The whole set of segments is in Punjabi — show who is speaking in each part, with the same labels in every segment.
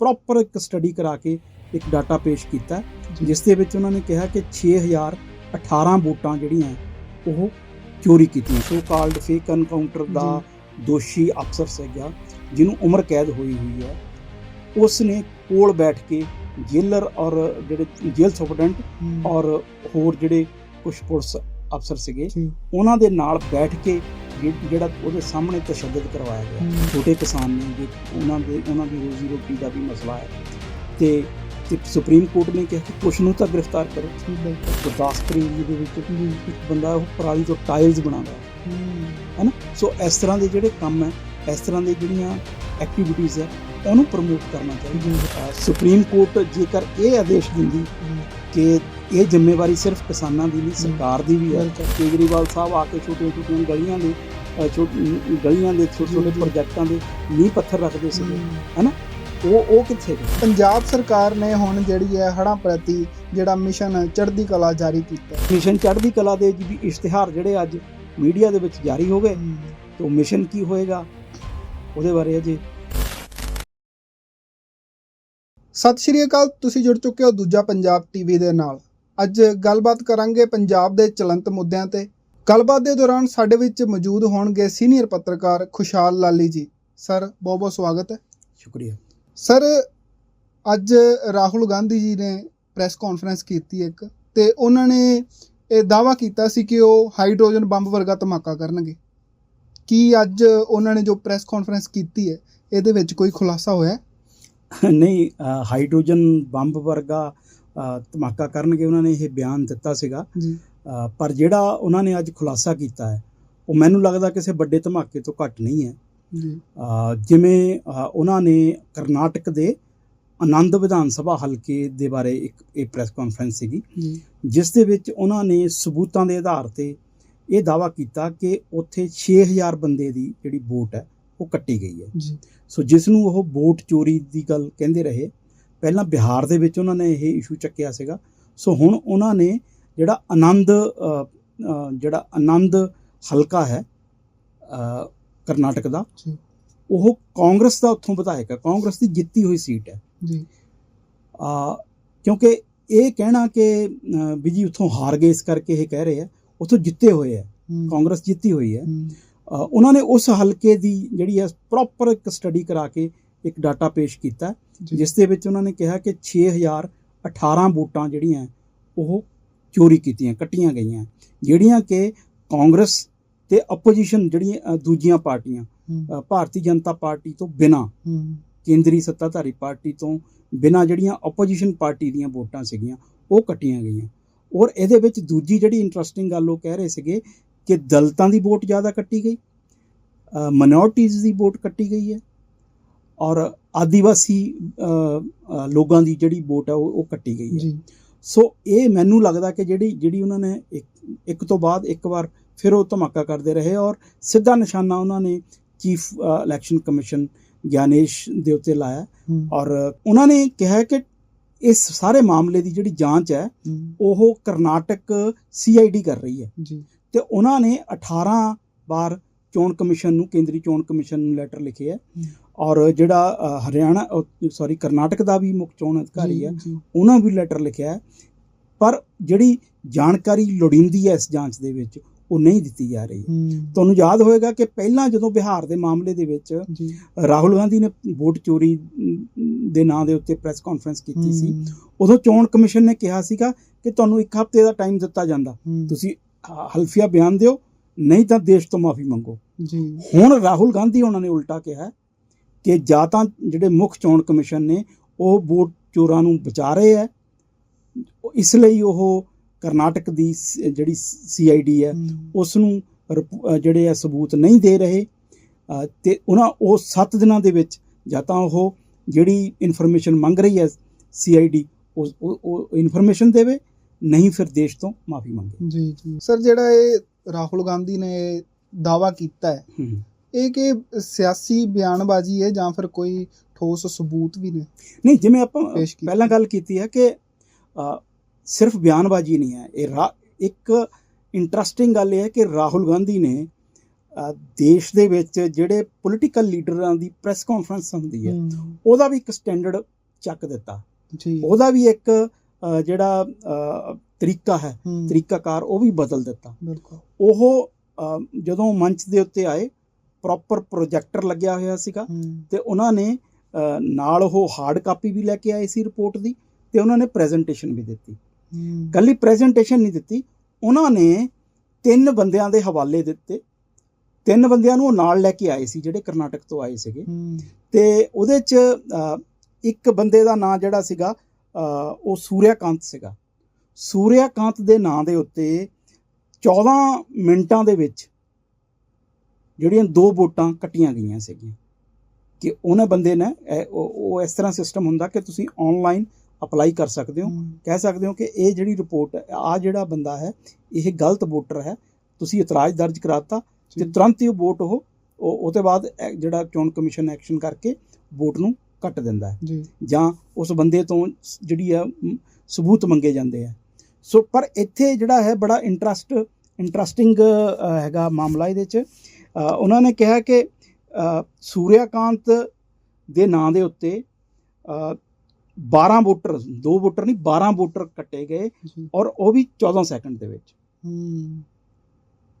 Speaker 1: ਪ੍ਰੋਪਰ ਇੱਕ ਸਟੱਡੀ ਕਰਾ ਕੇ ਇੱਕ ਡਾਟਾ ਪੇਸ਼ ਕੀਤਾ। ਜਿਸ ਦੇ ਵਿੱਚ ਉਹਨਾਂ ਨੇ ਕਿਹਾ ਕਿ 6018 ਵੋਟਾਂ ਜਿਹੜੀਆਂ ਉਹ ਚੋਰੀ ਕੀਤੀਆਂ। ਸੋ ਕਾਲਡ ਫੇਕ ਐਨਕਾਊਂਟਰ ਦਾ ਦੋਸ਼ੀ ਅਫਸਰ ਸੀਗਾ ਜਿਹਨੂੰ ਉਮਰ ਕੈਦ ਹੋਈ ਹੋਈ ਹੈ। ਉਸ ਨੇ ਕੋਲ ਬੈਠ ਕੇ ਜੇਲਰ ਔਰ ਜਿਹੜੇ ਜੇਲ੍ਹ ਸੁਪਰਡੈਂਟ ਔਰ ਹੋਰ ਜਿਹੜੇ ਕੁਝ ਪੁਲਿਸ ਅਫਸਰ ਸੀਗੇ। ਉਹਨਾਂ ਦੇ ਨਾਲ ਬੈਠ ਕੇ ਜਿ- ਜਿਹੜਾ ਉਹਦੇ ਸਾਹਮਣੇ ਤਸ਼ੱਦਦ ਕਰਵਾਇਆ ਗਿਆ। ਛੋਟੇ ਕਿਸਾਨ ਨੇ ਜੇ ਉਹਨਾਂ ਦੇ ਉਹਨਾਂ ਦੀ ਰੋਜ਼ੀ ਰੋਟੀ ਦਾ ਵੀ ਮਸਲਾ ਹੈ। ਤੇ ਤੇ ਸੁਪਰੀਮ ਕੋਰਟ ਨੇ ਕਿਹਾ ਕਿ ਕੁਛ ਨੂੰ ਤਾਂ ਗ੍ਰਿਫਤਾਰ ਕਰੋ।
Speaker 2: ਹੈ
Speaker 1: ਗੁਰਦਾਸਪੁਰ ਏਰੀਏ ਦੇ ਵਿੱਚ
Speaker 2: ਜੀ
Speaker 1: ਇੱਕ ਬੰਦਾ ਉਹ ਪਰਾਲੀ ਤੋਂ ਟਾਇਲਸ ਬਣਾਉਂਦਾ
Speaker 2: ਹਮ,
Speaker 1: ਹੈਨਾ? ਸੋ ਇਸ ਤਰ੍ਹਾਂ ਦੇ ਜਿਹੜੇ ਕੰਮ ਹੈ ਇਸ ਤਰ੍ਹਾਂ ਦੇ ਜਿਹੜੀਆਂ ਐਕਟੀਵਿਟੀਜ਼ ਹੈ ਉਹਨੂੰ ਪ੍ਰਮੋਟ ਕਰਨਾ ਚਾਹੀਦਾ
Speaker 2: ਜੀ
Speaker 1: ਸੁਪਰੀਮ ਕੋਰਟ ਜੇਕਰ ਇਹ ਆਦੇਸ਼ ਦਿੰਦੀ
Speaker 2: ਜੀ,
Speaker 1: ਕਿ ਇਹ ਜ਼ਿੰਮੇਵਾਰੀ ਸਿਰਫ ਕਿਸਾਨਾਂ ਦੀ ਨਹੀਂ ਸਰਕਾਰ ਦੀ ਵੀ ਹੈ। ਕੇਜਰੀਵਾਲ ਸਾਹਿਬ ਆ ਕੇ ਛੋਟੀਆਂ ਛੋਟੀਆਂ ਗਲੀਆਂ ਦੇ ਛੋਟ- ਗਲੀਆਂ ਦੇ ਛੋਟੇ ਛੋਟੇ। ਪ੍ਰੋਜੈਕਟਾਂ ਦੇ ਨੀਂਹ ਪੱਥਰ ਰੱਖਦੇ ਸੀਗੇ
Speaker 2: ਹਮ,
Speaker 1: ਉਹ ਉਹ ਕਿੱਥੇ ਗਏ?
Speaker 2: ਪੰਜਾਬ ਸਰਕਾਰ ਨੇ ਹੁਣ ਜਿਹੜੀ ਹੈ ਹੜ੍ਹਾਂ ਪ੍ਰਤੀ ਜਿਹੜਾ ਮਿਸ਼ਨ ਚੜ੍ਹਦੀ ਕਲਾ ਜਾਰੀ ਕੀਤਾ।
Speaker 1: ਮਿਸ਼ਨ ਚੜ੍ਹਦੀ ਕਲਾ ਦੇ ਜੀ ਇਸ਼ਤਿਹਾਰ ਜਿਹੜੇ ਅੱਜ ਮੀਡੀਆ ਦੇ ਵਿੱਚ ਜਾਰੀ ਹੋ ਗਏ ਤੇ ਉਹ ਮਿਸ਼ਨ ਕੀ ਹੋਏਗਾ? ਉਹਦੇ ਬਾਰੇ ਅਜੇ
Speaker 2: ਸਤਿ ਸ਼੍ਰੀ ਅਕਾਲ ਤੁਸੀਂ ਜੁੜ ਚੁੱਕੇ ਹੋ ਦੂਜਾ ਪੰਜਾਬ ਟੀਵੀ ਦੇ ਨਾਲ। ਅੱਜ ਗੱਲਬਾਤ ਕਰਾਂਗੇ ਪੰਜਾਬ ਦੇ ਚਲੰਤ ਮੁੱਦਿਆਂ ਤੇ। ਗੱਲਬਾਤ ਦੇ ਦੌਰਾਨ ਸਾਡੇ ਵਿੱਚ ਮੌਜੂਦ ਹੋਣਗੇ ਸੀਨੀਅਰ ਪੱਤਰਕਾਰ ਖੁਸ਼ਹਾਲ ਲਾਲੀ ਜੀ। ਸਰ ਬਹੁਤ ਬਹੁਤ ਸਵਾਗਤ ਹੈ।
Speaker 1: ਸ਼ੁਕਰੀਆ।
Speaker 2: ਸਰ ਅੱਜ ਰਾਹੁਲ ਗਾਂਧੀ ਜੀ ਨੇ ਪ੍ਰੈਸ ਕਾਨਫਰੰਸ ਕੀਤੀ ਇੱਕ ਤੇ ਉਹਨਾਂ ਨੇ ਇਹ ਦਾਵਾ ਕੀਤਾ ਸੀ ਕਿ ਉਹ ਹਾਈਡਰੋਜਨ ਬੰਬ ਵਰਗਾ ਧਮਾਕਾ ਕਰਨਗੇ। ਕੀ ਅੱਜ ਉਹਨਾਂ ਨੇ ਜੋ ਪ੍ਰੈਸ ਕਾਨਫਰੰਸ ਕੀਤੀ ਹੈ ਇਹਦੇ ਵਿੱਚ ਕੋਈ ਖੁਲਾਸਾ ਹੋਇਆ?
Speaker 1: ਨਹੀਂ ਹਾਈਡਰੋਜਨ ਬੰਬ ਵਰਗਾ ਧਮਾਕਾ ਕਰਨਗੇ ਉਹਨਾਂ ਨੇ ਇਹ ਬਿਆਨ ਦਿੱਤਾ ਸੀਗਾ। ਪਰ ਜਿਹੜਾ ਉਹਨਾਂ ਨੇ ਅੱਜ ਖੁਲਾਸਾ ਕੀਤਾ ਹੈ ਉਹ ਮੈਨੂੰ ਲੱਗਦਾ ਕਿਸੇ ਵੱਡੇ ਧਮਾਕੇ ਤੋਂ ਘੱਟ ਨਹੀਂ ਹੈ। ਜਿਵੇਂ ਉਹਨਾਂ ਨੇ ਕਰਨਾਟਕ ਦੇ ਆਨੰਦ ਵਿਧਾਨ ਸਭਾ ਹਲਕੇ ਦੇ ਬਾਰੇ ਇੱਕ ਇਹ ਪ੍ਰੈਸ ਕਾਨਫਰੰਸ ਸੀਗੀ। ਜਿਸ ਦੇ ਵਿੱਚ ਉਹਨਾਂ ਨੇ ਸਬੂਤਾਂ ਦੇ ਆਧਾਰ ਤੇ ਇਹ ਦਾਵਾ ਕੀਤਾ ਕਿ ਉੱਥੇ 6000 ਬੰਦੇ ਦੀ ਜਿਹੜੀ ਵੋਟ ਹੈ ਉਹ ਕੱਟੀ ਗਈ ਹੈ।
Speaker 2: ਜੀ।
Speaker 1: ਸੋ ਜਿਸ ਨੂੰ ਉਹ ਵੋਟ ਚੋਰੀ ਦੀ ਗੱਲ ਕਹਿੰਦੇ ਰਹੇ ਪਹਿਲਾਂ ਬਿਹਾਰ ਦੇ ਵਿੱਚ ਉਹਨਾਂ ਨੇ ਇਹ ਇਸ਼ੂ ਚੱਕਿਆ ਸੀਗਾ। ਸੋ ਹੁਣ ਉਹਨਾਂ ਨੇ ਜਿਹੜਾ ਆਨੰਦ ਜਿਹੜਾ ਆਨੰਦ ਹਲਕਾ ਹੈ ਕਰਨਾਟਕ ਦਾ ਉਹ ਕਾਂਗਰਸ ਦਾ ਉੱਥੋਂ ਵਿਧਾਇਕ ਹੈ। ਕਾਂਗਰਸ ਦੀ ਜਿੱਤੀ ਹੋਈ ਸੀਟ ਹੈ।
Speaker 2: ਜੀ।
Speaker 1: ਅ, ਕਿਉਂਕਿ ਇਹ ਕਹਿਣਾ ਕਿ ਵੀ ਜੀ ਉੱਥੋਂ ਹਾਰ ਗਏ ਇਸ ਕਰਕੇ ਇਹ ਕਹਿ ਰਹੇ ਆ ਉੱਥੋਂ ਜਿੱਤੇ ਹੋਏ ਆ ਕਾਂਗਰਸ ਜਿੱਤੀ ਹੋਈ ਹੈ। ਉਹਨਾਂ ਨੇ ਉਸ ਹਲਕੇ ਦੀ ਜਿਹੜੀ ਹੈ ਪ੍ਰੋਪਰ ਇੱਕ ਸਟੱਡੀ ਕਰਾ ਕੇ ਇੱਕ ਡਾਟਾ ਪੇਸ਼ ਕੀਤਾ। ਜਿਸ ਦੇ ਵਿੱਚ ਉਹਨਾਂ ਨੇ ਕਿਹਾ ਕਿ 6018 ਵੋਟਾਂ ਜਿਹੜੀਆਂ ਉਹ ਚੋਰੀ ਕੀਤੀਆਂ ਕੱਟੀਆਂ ਗਈਆਂ। ਜਿਹੜੀਆਂ ਕਿ ਕਾਂਗਰਸ ਤੇ ਆਪੋਜੀਸ਼ਨ ਜਿਹੜੀਆਂ ਦੂਜੀਆਂ ਪਾਰਟੀਆਂ ਭਾਰਤੀ ਜਨਤਾ ਪਾਰਟੀ ਤੋਂ ਬਿਨਾ ਕੇਂਦਰੀ ਸੱਤਾਧਾਰੀ ਪਾਰਟੀ ਤੋਂ ਬਿਨਾ ਜਿਹੜੀਆਂ ਆਪੋਜੀਸ਼ਨ ਪਾਰਟੀ ਦੀਆਂ ਵੋਟਾਂ ਸੀਗੀਆਂ ਉਹ ਕੱਟੀਆਂ ਗਈਆਂ। ਔਰ ਇਹਦੇ ਵਿੱਚ ਦੂਜੀ ਜਿਹੜੀ ਇੰਟਰਸਟਿੰਗ ਗੱਲ ਉਹ ਕਹਿ ਰਹੇ ਸੀਗੇ ਕਿ ਦਲਿਤਾਂ ਦੀ ਵੋਟ ਜ਼ਿਆਦਾ ਕੱਟੀ ਗਈ ਮਨੋਰਟੀਜ਼ ਦੀ ਵੋਟ ਕੱਟੀ ਗਈ ਹੈ। ਔਰ ਆਦੀਵਾਸੀ ਲੋਕਾਂ ਦੀ ਜਿਹੜੀ ਵੋਟ ਹੈ ਉਹ ਕੱਟੀ ਗਈ ਹੈ।
Speaker 2: ਜੀ।
Speaker 1: ਸੋ ਇਹ ਮੈਨੂੰ ਲੱਗਦਾ ਕਿ ਜਿਹੜੀ ਜਿਹੜੀ ਉਹਨਾਂ ਨੇ ਇੱਕ ਇੱਕ ਤੋਂ ਬਾਅਦ ਇੱਕ ਵਾਰ ਫਿਰ ਉਹ ਧਮਾਕਾ ਕਰਦੇ ਰਹੇ ਔਰ ਸਿੱਧਾ ਨਿਸ਼ਾਨਾ ਉਹਨਾਂ ਨੇ ਚੀਫ ਇਲੈਕਸ਼ਨ ਕਮਿਸ਼ਨ ਗਿਆਨੇਸ਼ ਦੇ ਉੱਤੇ ਲਾਇਆ। ਔਰ ਉਹਨਾਂ ਨੇ ਕਿਹਾ ਕਿ ਇਸ ਸਾਰੇ ਮਾਮਲੇ ਦੀ ਜਿਹੜੀ ਜਾਂਚ ਹੈ ਉਹ ਕਰਨਾਟਕ ਸੀਆਈਡੀ ਕਰ ਰਹੀ ਹੈ।
Speaker 2: ਜੀ।
Speaker 1: ਤੇ ਉਹਨਾਂ ਨੇ 18 ਵਾਰ ਚੋਣ ਕਮਿਸ਼ਨ ਨੂੰ ਕੇਂਦਰੀ ਚੋਣ ਕਮਿਸ਼ਨ ਨੂੰ ਲੈਟਰ ਲਿਖੇ ਹੈ। ਔਰ ਜਿਹੜਾ ਹਰਿਆਣਾ ਸੌਰੀ ਕਰਨਾਟਕ ਦਾ ਵੀ ਮੁੱਖ ਚੋਣ ਅਧਿਕਾਰੀ ਹੈ ਉਹਨਾਂ ਵੀ ਲੈਟਰ ਲਿਖਿਆ ਪਰ ਜਿਹੜੀ ਜਾਣਕਾਰੀ ਲੋੜੀਂਦੀ ਹੈ ਇਸ ਜਾਂਚ ਦੇ ਵਿੱਚ ਉਹ ਨਹੀਂ ਦਿੱਤੀ ਜਾ ਰਹੀ। ਤੁਹਾਨੂੰ ਯਾਦ ਹੋਵੇਗਾ ਕਿ ਪਹਿਲਾਂ ਜਦੋਂ ਬਿਹਾਰ ਦੇ ਮਾਮਲੇ ਦੇ ਵਿੱਚ ਰਾਹੁਲ ਗਾਂਧੀ ਨੇ ਵੋਟ ਚੋਰੀ ਦੇ ਨਾਂ ਦੇ ਉੱਤੇ ਪ੍ਰੈਸ ਕਾਨਫਰੰਸ ਕੀਤੀ ਸੀ ਉਦੋਂ ਚੋਣ ਕਮਿਸ਼ਨ ਨੇ ਕਿਹਾ ਸੀਗਾ ਕਿ ਤੁਹਾਨੂੰ ਇੱਕ ਹਫ਼ਤੇ ਦਾ ਟਾਈਮ ਦਿੱਤਾ ਜਾਂਦਾ। ਤੁਸੀਂ ਹਲਫੀਆ ਬਿਆਨ ਦਿਓ ਨਹੀਂ ਤਾਂ ਦੇਸ਼ ਤੋਂ ਮਾਫੀ ਮੰਗੋ।
Speaker 2: ਜੀ।
Speaker 1: ਹੁਣ ਰਾਹੁਲ ਗਾਂਧੀ ਉਹਨਾਂ ਨੇ ਉਲਟਾ ਕਿਹਾ ਕਿ ਜਾਂ ਤਾਂ ਜਿਹੜੇ ਮੁੱਖ ਚੋਣ ਕਮਿਸ਼ਨ ਨੇ ਉਹ ਵੋਟ ਚੋਰਾਂ ਨੂੰ ਬਚਾ ਰਹੇ ਹੈ। ਇਸ ਲਈ ਉਹ ਕਰਨਾਟਕ ਦੀ ਜਿਹੜੀ ਸੀਆਈਡੀ ਹੈ ਉਸ ਨੂੰ ਜਿਹੜੇ ਆ ਸਬੂਤ ਨਹੀਂ ਦੇ ਰਹੇ। ਤੇ ਉਹਨਾਂ ਉਹ 7 ਦਿਨਾਂ ਦੇ ਵਿੱਚ ਜਾਂ ਤਾਂ ਉਹ ਜਿਹੜੀ ਇਨਫੋਰਮੇਸ਼ਨ ਮੰਗ ਰਹੀ ਹੈ ਸੀਆਈਡੀ ਉਹ ਉਹ ਇਨਫੋਰਮੇਸ਼ਨ ਦੇਵੇ ਨਹੀਂ ਫਿਰ ਦੇਸ਼ ਤੋਂ ਮਾਫੀ ਮੰਗੇ।
Speaker 2: ਜੀ ਜੀ। ਸਰ ਜਿਹੜਾ ਇਹ ਰਾਹੁਲ ਗਾਂਧੀ ਨੇ ਦਾਵਾ ਕੀਤਾ ਹੈ। ਇਹ ਕਿ ਸਿਆਸੀ ਬਿਆਨਬਾਜ਼ੀ ਹੈ ਜਾਂ ਫਿਰ ਕੋਈ ਠੋਸ ਸਬੂਤ ਵੀ ਨੇ?
Speaker 1: ਨਹੀਂ ਜਿਵੇਂ ਆਪਾਂ। ਪਹਿਲਾਂ ਗੱਲ ਕੀਤੀ ਹੈ ਕਿ ਸਿਰਫ ਬਿਆਨਬਾਜ਼ੀ ਨਹੀਂ ਹੈ। ਇਹ ਇੱਕ ਇੰਟਰਸਟਿੰਗ ਗੱਲ ਇਹ ਹੈ ਕਿ ਰਾਹੁਲ ਗਾਂਧੀ ਨੇ ਦੇਸ਼ ਦੇ ਵਿੱਚ ਜਿਹੜੇ ਪੋਲੀਟੀਕਲ ਲੀਡਰਾਂ ਦੀ ਪ੍ਰੈਸ ਕਾਨਫਰੰਸ ਹੁੰਦੀ ਹੈ ਉਹਦਾ ਵੀ ਇੱਕ ਸਟੈਂਡਰਡ ਚੱਕ ਦਿੱਤਾ। ਉਹਦਾ ਵੀ ਇੱਕ ਜਿਹੜਾ ਤਰੀਕਾ ਹੈ ਤਰੀਕਾਕਾਰ ਉਹ ਵੀ ਬਦਲ ਦਿੱਤਾ।
Speaker 2: ਬਿਲਕੁਲ।
Speaker 1: ਉਹ ਜਦੋਂ ਮੰਚ ਦੇ ਉੱਤੇ ਆਏ ਪ੍ਰੋਪਰ ਪ੍ਰੋਜੈਕਟਰ ਲੱਗਿਆ ਹੋਇਆ ਸੀਗਾ ਤੇ ਉਹਨਾਂ ਨੇ ਨਾਲ ਉਹ ਹਾਰਡ ਕਾਪੀ ਵੀ ਲੈ ਕੇ ਆਏ ਸੀ ਰਿਪੋਰਟ ਦੀ ਤੇ ਉਹਨਾਂ ਨੇ ਪ੍ਰੈਜੈਂਟੇਸ਼ਨ ਵੀ ਦਿੱਤੀ। ਕੱਲੀ ਪ੍ਰੈਜੈਂਟੇਸ਼ਨ ਨਹੀਂ ਦਿੱਤੀ ਉਹਨਾਂ ਨੇ ਤਿੰਨ ਬੰਦਿਆਂ ਦੇ ਹਵਾਲੇ ਦਿੱਤੇ। ਤਿੰਨ ਬੰਦਿਆਂ ਨੂੰ ਉਹ ਨਾਲ ਲੈ ਕੇ ਆਏ ਸੀ ਜਿਹੜੇ ਕਰਨਾਟਕ ਤੋਂ ਆਏ ਸੀਗੇ। ਤੇ ਉਹਦੇ ਚ ਇੱਕ ਬੰਦੇ ਦਾ ਨਾਂ ਜਿਹੜਾ ਸੀਗਾ ਉਹ ਸੂਰਿਆਕਾਂਤ ਸੀਗਾ। ਸੂਰਿਆਕਾਂਤ ਦੇ ਨਾਂ ਦੇ ਉੱਤੇ 14 ਮਿੰਟਾਂ ਦੇ ਵਿੱਚ ਜਿਹੜੀਆਂ ਦੋ ਵੋਟਾਂ ਕੱਟੀਆਂ ਗਈਆਂ ਸੀਗੀਆਂ। ਕਿ ਉਹਨਾਂ ਬੰਦੇ ਨੇ ਉਹ ਇਸ ਤਰ੍ਹਾਂ ਸਿਸਟਮ ਹੁੰਦਾ ਕਿ ਤੁਸੀਂ ਆਨਲਾਈਨ ਅਪਲਾਈ ਕਰ ਸਕਦੇ ਹੋ। ਕਹਿ ਸਕਦੇ ਹੋ ਕਿ ਇਹ ਜਿਹੜੀ ਰਿਪੋਰਟ ਆ ਜਿਹੜਾ ਬੰਦਾ ਹੈ ਇਹ ਗਲਤ ਵੋਟਰ ਹੈ। ਤੁਸੀਂ ਇਤਰਾਜ਼ ਦਰਜ ਕਰਾਤਾ ਤੇ ਤੁਰੰਤ ਹੀ ਉਹ ਵੋਟ ਉਹ ਉਹ- ਉਹਦੇ ਬਾਅਦ ਜਿਹੜਾ ਚੋਣ ਕਮਿਸ਼ਨ ਐਕਸ਼ਨ ਕਰਕੇ ਵੋਟ ਨੂੰ ਕੱਟ ਦਿੰਦਾ ਹੈ।
Speaker 2: ਜੀ।
Speaker 1: ਉਸ ਬੰਦੇ ਤੋਂ ਜਿਹੜੀ ਆ ਸਬੂਤ ਮੰਗੇ ਜਾਂਦੇ ਆ। ਸੋ ਪਰ ਇੱਥੇ ਜਿਹੜਾ ਹੈ ਬੜਾ ਇੰਟਰਸਟ ਇੰਟਰਸਟਿੰਗ ਹੈਗਾ ਮਾਮਲਾ ਇਹਦੇ ਚ। ਉਹਨਾਂ ਨੇ ਕਿਹਾ ਕਿ ਸੂਰਿਆਕਾਂਤ ਦੇ ਨਾਂ ਦੇ ਉੱਤੇ ਅ, 12 ਵੋਟਰ ਦੋ ਵੋਟਰ ਨਹੀਂ 12 ਵੋਟਰ ਕੱਟੇ ਗਏ ਔਰ ਉਹ ਵੀ 14 ਸੈਕਿੰਡ ਦੇ ਵਿੱਚ।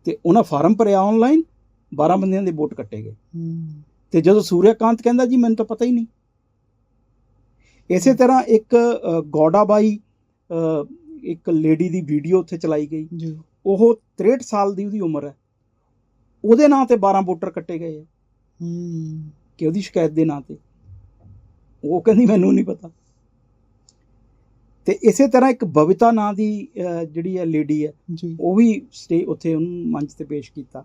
Speaker 1: ਤੇ ਉਹਨਾਂ ਫਾਰਮ ਭਰਿਆ ਆਨਲਾਈਨ 12 ਬੰਦਿਆਂ ਦੇ ਵੋਟ ਕੱਟੇ ਗਏ। ਤੇ ਜਦੋਂ ਸੂਰਿਆਕਾਂਤ ਕਹਿੰਦਾ ਜੀ ਮੈਨੂੰ ਤਾਂ ਪਤਾ ਹੀ ਨਹੀਂ। ਇਸੇ ਤਰ੍ਹਾਂ ਇੱਕ ਗੌਡਾਬਾਈ ਇੱਕ ਲੇਡੀ ਦੀ ਵੀਡੀਓ ਉੱਥੇ ਚਲਾਈ ਗਈ।
Speaker 2: ਜੀ।
Speaker 1: ਉਹ 63 ਸਾਲ ਦੀ ਉਹਦੀ ਉਮਰ ਹੈ। ਉਹਦੇ ਨਾਂ ਤੇ 12 ਵੋਟਰ ਕੱਟੇ ਗਏ
Speaker 2: ਹੂੰ,
Speaker 1: ਕਿ ਉਹਦੀ ਸ਼ਿਕਾਇਤ ਦੇ ਨਾਂ ਤੇ। ਉਹ ਕਹਿੰਦੀ ਮੈਨੂੰ ਨਹੀਂ ਪਤਾ। ਤੇ ਇਸੇ ਤਰ੍ਹਾਂ ਇੱਕ ਬਵਿਤਾ ਨਾਂ ਦੀ ਜਿਹੜੀ ਹੈ ਲੇਡੀ ਹੈ ਉਹ ਵੀ ਸਟੇ ਉੱਥੇ ਉਹਨੂੰ ਮੰਚ ਤੇ ਪੇਸ਼ ਕੀਤਾ।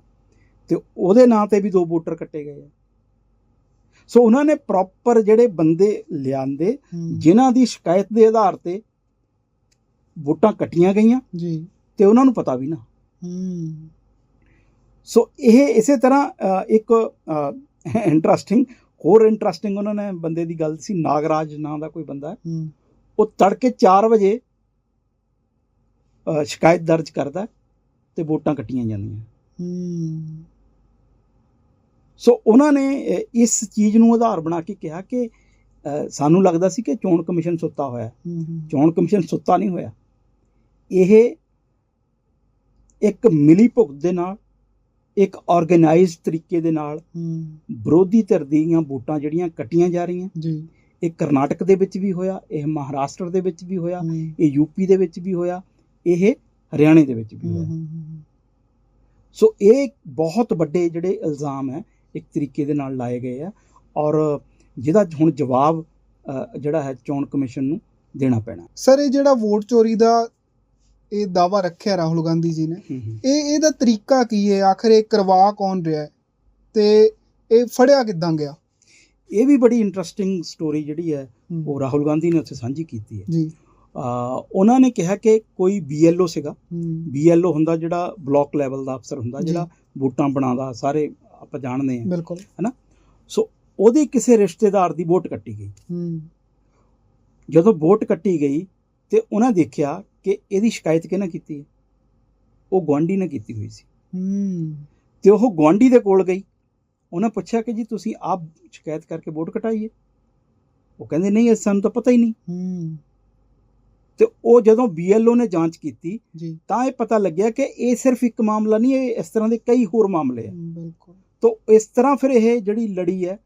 Speaker 1: ਤੇ ਉਹਦੇ ਨਾਂ ਤੇ ਵੀ ਦੋ ਵੋਟਰ ਕੱਟੇ ਗਏ ਆ। ਸੋ ਉਹਨਾਂ ਨੇ ਪ੍ਰੋਪਰ ਜਿਹੜੇ ਬੰਦੇ ਲਿਆਂਦੇ ਜਿਨ੍ਹਾਂ ਦੀ ਸ਼ਿਕਾਇਤ ਦੇ ਆਧਾਰ ਤੇ ਵੋਟਾਂ ਕੱਟੀਆਂ ਗਈਆਂ।
Speaker 2: ਜੀ।
Speaker 1: ਤੇ ਉਹਨਾਂ ਨੂੰ ਪਤਾ ਵੀ ਨਾ।
Speaker 2: ਹੂੰ,
Speaker 1: ਸੋ ਇਹ ਇਸੇ ਤਰ੍ਹਾਂ ਇੱਕ ਇੰਟਰਸਟਿੰਗ ਹੋਰ ਇੰਟਰਸਟਿੰਗ ਉਹਨਾਂ ਨੇ ਬੰਦੇ ਦੀ ਗੱਲ ਸੀ ਨਾਗਰਾਜ ਨਾਂ ਦਾ ਕੋਈ ਬੰਦਾ ਉਹ ਤੜਕੇ 4 ਵਜੇ ਸ਼ਿਕਾਇਤ ਦਰਜ ਕਰਦਾ ਤੇ ਵੋਟਾਂ ਕੱਟੀਆਂ ਜਾਂਦੀਆਂ।
Speaker 2: ਹੂੰ,
Speaker 1: ਸੋ ਉਹਨਾਂ ਨੇ ਇਸ ਚੀਜ਼ ਨੂੰ ਆਧਾਰ ਬਣਾ ਕੇ ਕਿਹਾ ਕਿ ਸਾਨੂੰ ਲੱਗਦਾ ਸੀ ਕਿ ਚੋਣ ਕਮਿਸ਼ਨ ਸੁੱਤਾ ਹੋਇਆ ਚੋਣ ਕਮਿਸ਼ਨ ਸੁੱਤਾ ਨਹੀਂ ਹੋਇਆ। ਇਹ ਇੱਕ ਮਿਲੀ ਭੁਗਤ ਦੇ ਨਾਲ ਇੱਕ ਆਰਗੇਨਾਈਜ਼ਡ ਤਰੀਕੇ ਦੇ ਨਾਲ ਵਿਰੋਧੀ ਧਿਰ ਦੀਆਂ ਵੋਟਾਂ ਜਿਹੜੀਆਂ ਕੱਟੀਆਂ ਜਾ ਰਹੀਆਂ।
Speaker 2: ਜੀ।
Speaker 1: ਇਹ ਕਰਨਾਟਕ ਦੇ ਵਿੱਚ ਵੀ ਹੋਇਆ ਇਹ ਮਹਾਰਾਸ਼ਟਰ ਦੇ ਵਿੱਚ ਵੀ ਹੋਇਆ ਇਹ ਯੂਪੀ ਦੇ ਵਿੱਚ ਵੀ ਹੋਇਆ ਇਹ ਹਰਿਆਣੇ ਦੇ ਵਿੱਚ ਵੀ ਹੋਇਆ। ਸੋ ਇਹ ਬਹੁਤ ਵੱਡੇ ਜਿਹੜੇ ਇਲਜ਼ਾਮ ਹੈ ਇੱਕ ਤਰੀਕੇ ਦੇ ਨਾਲ ਲਾਏ ਗਏ ਆ ਔਰ ਜਿਹਦਾ ਹੁਣ ਜਵਾਬ ਜਿਹੜਾ ਹੈ ਚੋਣ ਕਮਿਸ਼ਨ ਨੂੰ ਦੇਣਾ ਪੈਣਾ।
Speaker 2: ਸਰ ਇਹ ਜਿਹੜਾ ਵੋਟ ਚੋਰੀ ਦਾ ਇਹ ਦਾਵਾ ਰੱਖਿਆ ਰਾਹੁਲ ਗਾਂਧੀ ਜੀ ਨੇ ਇਹ ਇਹਦਾ ਤਰੀਕਾ ਕੀ ਹੈ? ਆਖਰ ਇਹ ਕਰਵਾ ਕੌਣ ਰਿਹਾ ਹੈ? ਤੇ ਇਹ ਫੜਿਆ ਕਿੱਦਾਂ ਗਿਆ?
Speaker 1: ਇਹ ਵੀ ਬੜੀ ਇੰਟਰਸਟਿੰਗ ਸਟੋਰੀ ਜਿਹੜੀ ਹੈ ਉਹ ਰਾਹੁਲ ਗਾਂਧੀ ਨੇ ਉੱਥੇ ਸਾਂਝੀ ਕੀਤੀ ਹੈ।
Speaker 2: ਜੀ।
Speaker 1: ਉਹਨਾਂ ਨੇ ਕਿਹਾ ਕਿ ਕੋਈ ਬੀਐਲਓ ਸੀਗਾ। ਬੀਐਲਓ ਹੁੰਦਾ ਜਿਹੜਾ ਬਲਾਕ ਲੈਵਲ ਦਾ ਅਫਸਰ ਹੁੰਦਾ। ਜਿਹੜਾ ਵੋਟਾਂ ਬਣਾਉਂਦਾ ਸਾਰੇ ਆਪਾਂ ਜਾਣਦੇ ਆ
Speaker 2: ਬਿਲਕੁਲ।
Speaker 1: ਸੋ ਉਹਦੀ ਕਿਸੇ ਰਿਸ਼ਤੇਦਾਰ ਦੀ ਵੋਟ ਕੱਟੀ ਗਈ।
Speaker 2: ਹੂੰ,
Speaker 1: ਜਦੋਂ ਵੋਟ ਕੱਟੀ ਗਈ ਤੇ ਉਹਨਾਂ ਦੇਖਿਆ ਕਿ ਇਹਦੀ ਸ਼ਿਕਾਇਤ ਕਿਹਨੇ ਕੀਤੀ ਹੈ? ਉਹ ਗੁਆਂਢੀ ਨੇ ਕੀਤੀ ਹੋਈ ਸੀ।
Speaker 2: ਹੂੰ,
Speaker 1: ਤੇ ਉਹ ਗੁਆਂਢੀ ਦੇ ਕੋਲ ਗਈ। ਉਹਨੇ ਪੁੱਛਿਆ ਕਿ ਜੀ ਤੁਸੀਂ ਆਪ ਸ਼ਿਕਾਇਤ ਕਰਕੇ ਵੋਟ ਕਟਾਈ ਹੈ? ਉਹ ਕਹਿੰਦੇ ਨਹੀਂ ਸਾਨੂੰ ਤਾਂ ਪਤਾ ਹੀ ਨਹੀਂ।
Speaker 2: ਹੂੰ,
Speaker 1: ਤੇ ਉਹ ਜਦੋਂ ਬੀਐਲਓ ਨੇ ਜਾਂਚ ਕੀਤੀ
Speaker 2: ਜੀ।
Speaker 1: ਤਾਂ ਇਹ ਪਤਾ ਲੱਗਿਆ ਕਿ ਇਹ ਸਿਰਫ ਇੱਕ ਮਾਮਲਾ ਨਹੀਂ ਇਹ ਇਸ ਤਰ੍ਹਾਂ ਦੇ ਕਈ ਹੋਰ ਮਾਮਲੇ ਆ।
Speaker 2: ਬਿਲਕੁਲ।
Speaker 1: ਤੋ ਇਸ ਤਰ੍ਹਾਂ ਫਿਰ ਇਹ ਜਿਹੜੀ ਲੜੀ ਹੈ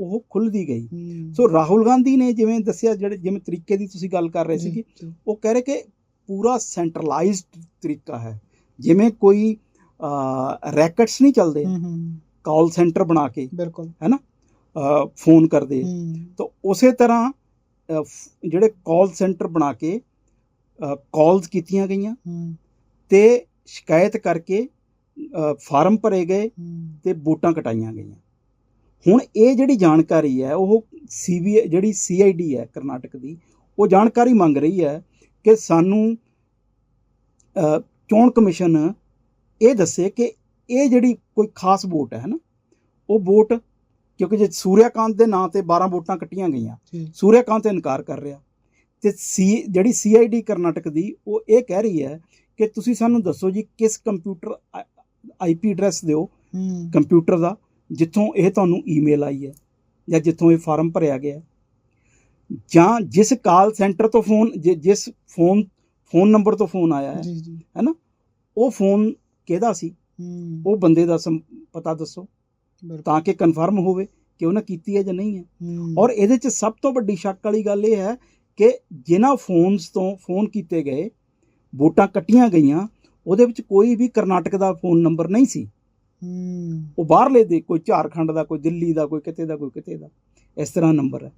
Speaker 1: ਉਹ ਖੁੱਲਦੀ ਗਈ। ਸੋ ਰਾਹੁਲ ਗਾਂਧੀ ਨੇ ਜਿਵੇਂ ਦੱਸਿਆ ਜਿਹੜੇ ਜਿਵੇਂ ਤਰੀਕੇ ਦੀ ਤੁਸੀਂ ਗੱਲ ਕਰ ਰਹੇ ਸੀਗੇ
Speaker 2: ਜੀ,
Speaker 1: ਉਹ ਕਹਿ ਰਹੇ ਕਿ ਪੂਰਾ ਸੈਂਟਰਲਾਈਜ਼ਡ ਤਰੀਕਾ ਹੈ। ਜਿਵੇਂ ਕੋਈ ਰੈਕਟਸ ਨਹੀਂ ਚੱਲਦੇ ਕਾਲ ਸੈਂਟਰ ਬਣਾ ਕੇ
Speaker 2: ਬਿਲਕੁਲ।
Speaker 1: ਅ, ਫੋਨ ਕਰਦੇ। ਤਾਂ ਉਸੇ ਤਰ੍ਹਾਂ ਜਿਹੜੇ ਕਾਲ ਸੈਂਟਰ ਬਣਾ ਕੇ ਕਾਲਸ ਕੀਤੀਆਂ ਗਈਆਂ। ਤੇ ਸ਼ਿਕਾਇਤ ਕਰਕੇ ਫਾਰਮ ਭਰੇ ਗਏ ਤੇ ਵੋਟਾਂ ਕਟਾਈਆਂ ਗਈਆਂ। ਹੁਣ ਇਹ ਜਿਹੜੀ ਜਾਣਕਾਰੀ ਹੈ ਉਹ ਸੀਬੀ ਜਿਹੜੀ ਸੀਆਈਡੀ ਹੈ ਕਰਨਾਟਕ ਦੀ ਉਹ ਜਾਣਕਾਰੀ ਮੰਗ ਰਹੀ ਹੈ ਕਿ ਸਾਨੂੰ ਚੋਣ ਕਮਿਸ਼ਨ ਇਹ ਦੱਸੇ ਕਿ ਇਹ ਜਿਹੜੀ ਕੋਈ ਖਾਸ ਵੋਟ ਹੈ ਨਾ ਉਹ ਵੋਟ ਕਿਉਂਕਿ ਜੇ ਸੂਰਿਆਕਾਂਤ ਦੇ ਨਾਂ ਤੇ 12 ਵੋਟਾਂ ਕੱਟੀਆਂ ਗਈਆਂ ਸੂਰਿਆਕਾਂਤ ਇਨਕਾਰ ਕਰ ਰਿਹਾ। ਤੇ ਸੀ ਜਿਹੜੀ ਸੀਆਈਡੀ ਕਰਨਾਟਕ ਦੀ ਉਹ ਇਹ ਕਹਿ ਰਹੀ ਹੈ ਕਿ ਤੁਸੀਂ ਸਾਨੂੰ ਦੱਸੋ ਜੀ ਕਿਸ ਕੰਪਿਊਟਰ ਆਈਪੀ ਐਡਰੈਸ ਦਿਓ
Speaker 2: ਹੂੰ।
Speaker 1: ਕੰਪਿਊਟਰ ਦਾ ਜਿੱਥੋਂ ਇਹ ਤੁਹਾਨੂੰ ਈਮੇਲ ਆਈ ਹੈ ਜਾਂ ਜਿੱਥੋਂ ਇਹ ਫਾਰਮ ਭਰਿਆ ਗਿਆ ਹੈ। ਜਾਂ ਜਿਸ ਕਾਲ ਸੈਂਟਰ ਤੋਂ ਫੋਨ ਜਿਸ ਫੋਨ ਫੋਨ ਨੰਬਰ ਤੋਂ ਫੋਨ ਆਇਆ ਹੈ
Speaker 2: ਜੀ ਜੀ।
Speaker 1: ਉਹ ਫੋਨ ਕਿਹਦਾ ਸੀ?
Speaker 2: ਹੂੰ।
Speaker 1: ਉਹ ਬੰਦੇ ਦਾ ਪਤਾ ਦੱਸੋ। ਤਾਂ ਕਿ ਕਨਫਰਮ ਹੋਵੇ ਕਿ ਉਹਨੇ ਕੀਤੀ ਹੈ ਜਾਂ ਨਹੀਂ ਹੈ।
Speaker 2: ਹੂੰ,
Speaker 1: ਔਰ ਇਹਦੇ 'ਚ ਸਭ ਤੋਂ ਵੱਡੀ ਸ਼ੱਕ ਵਾਲੀ ਗੱਲ ਇਹ ਹੈ ਕਿ ਜਿਨ੍ਹਾਂ ਫੋਨਸ ਤੋਂ ਫੋਨ ਕੀਤੇ ਗਏ ਵੋਟਾਂ ਕੱਟੀਆਂ ਗਈਆਂ ਉਹਦੇ ਵਿੱਚ ਕੋਈ ਵੀ ਕਰਨਾਟਕ ਦਾ ਫੋਨ ਨੰਬਰ ਨਹੀਂ ਸੀ।
Speaker 2: ਹੂੰ।
Speaker 1: ਉਹ ਬਾਹਰਲੇ ਦੇ ਕੋਈ ਝਾਰਖੰਡ ਦਾ ਕੋਈ ਦਿੱਲੀ ਦਾ ਕੋਈ ਕਿਤੇ ਦਾ ਕੋਈ ਕਿਤੇ ਦਾ। ਇਸ ਤਰ੍ਹਾਂ ਨੰਬਰ ਹੈ।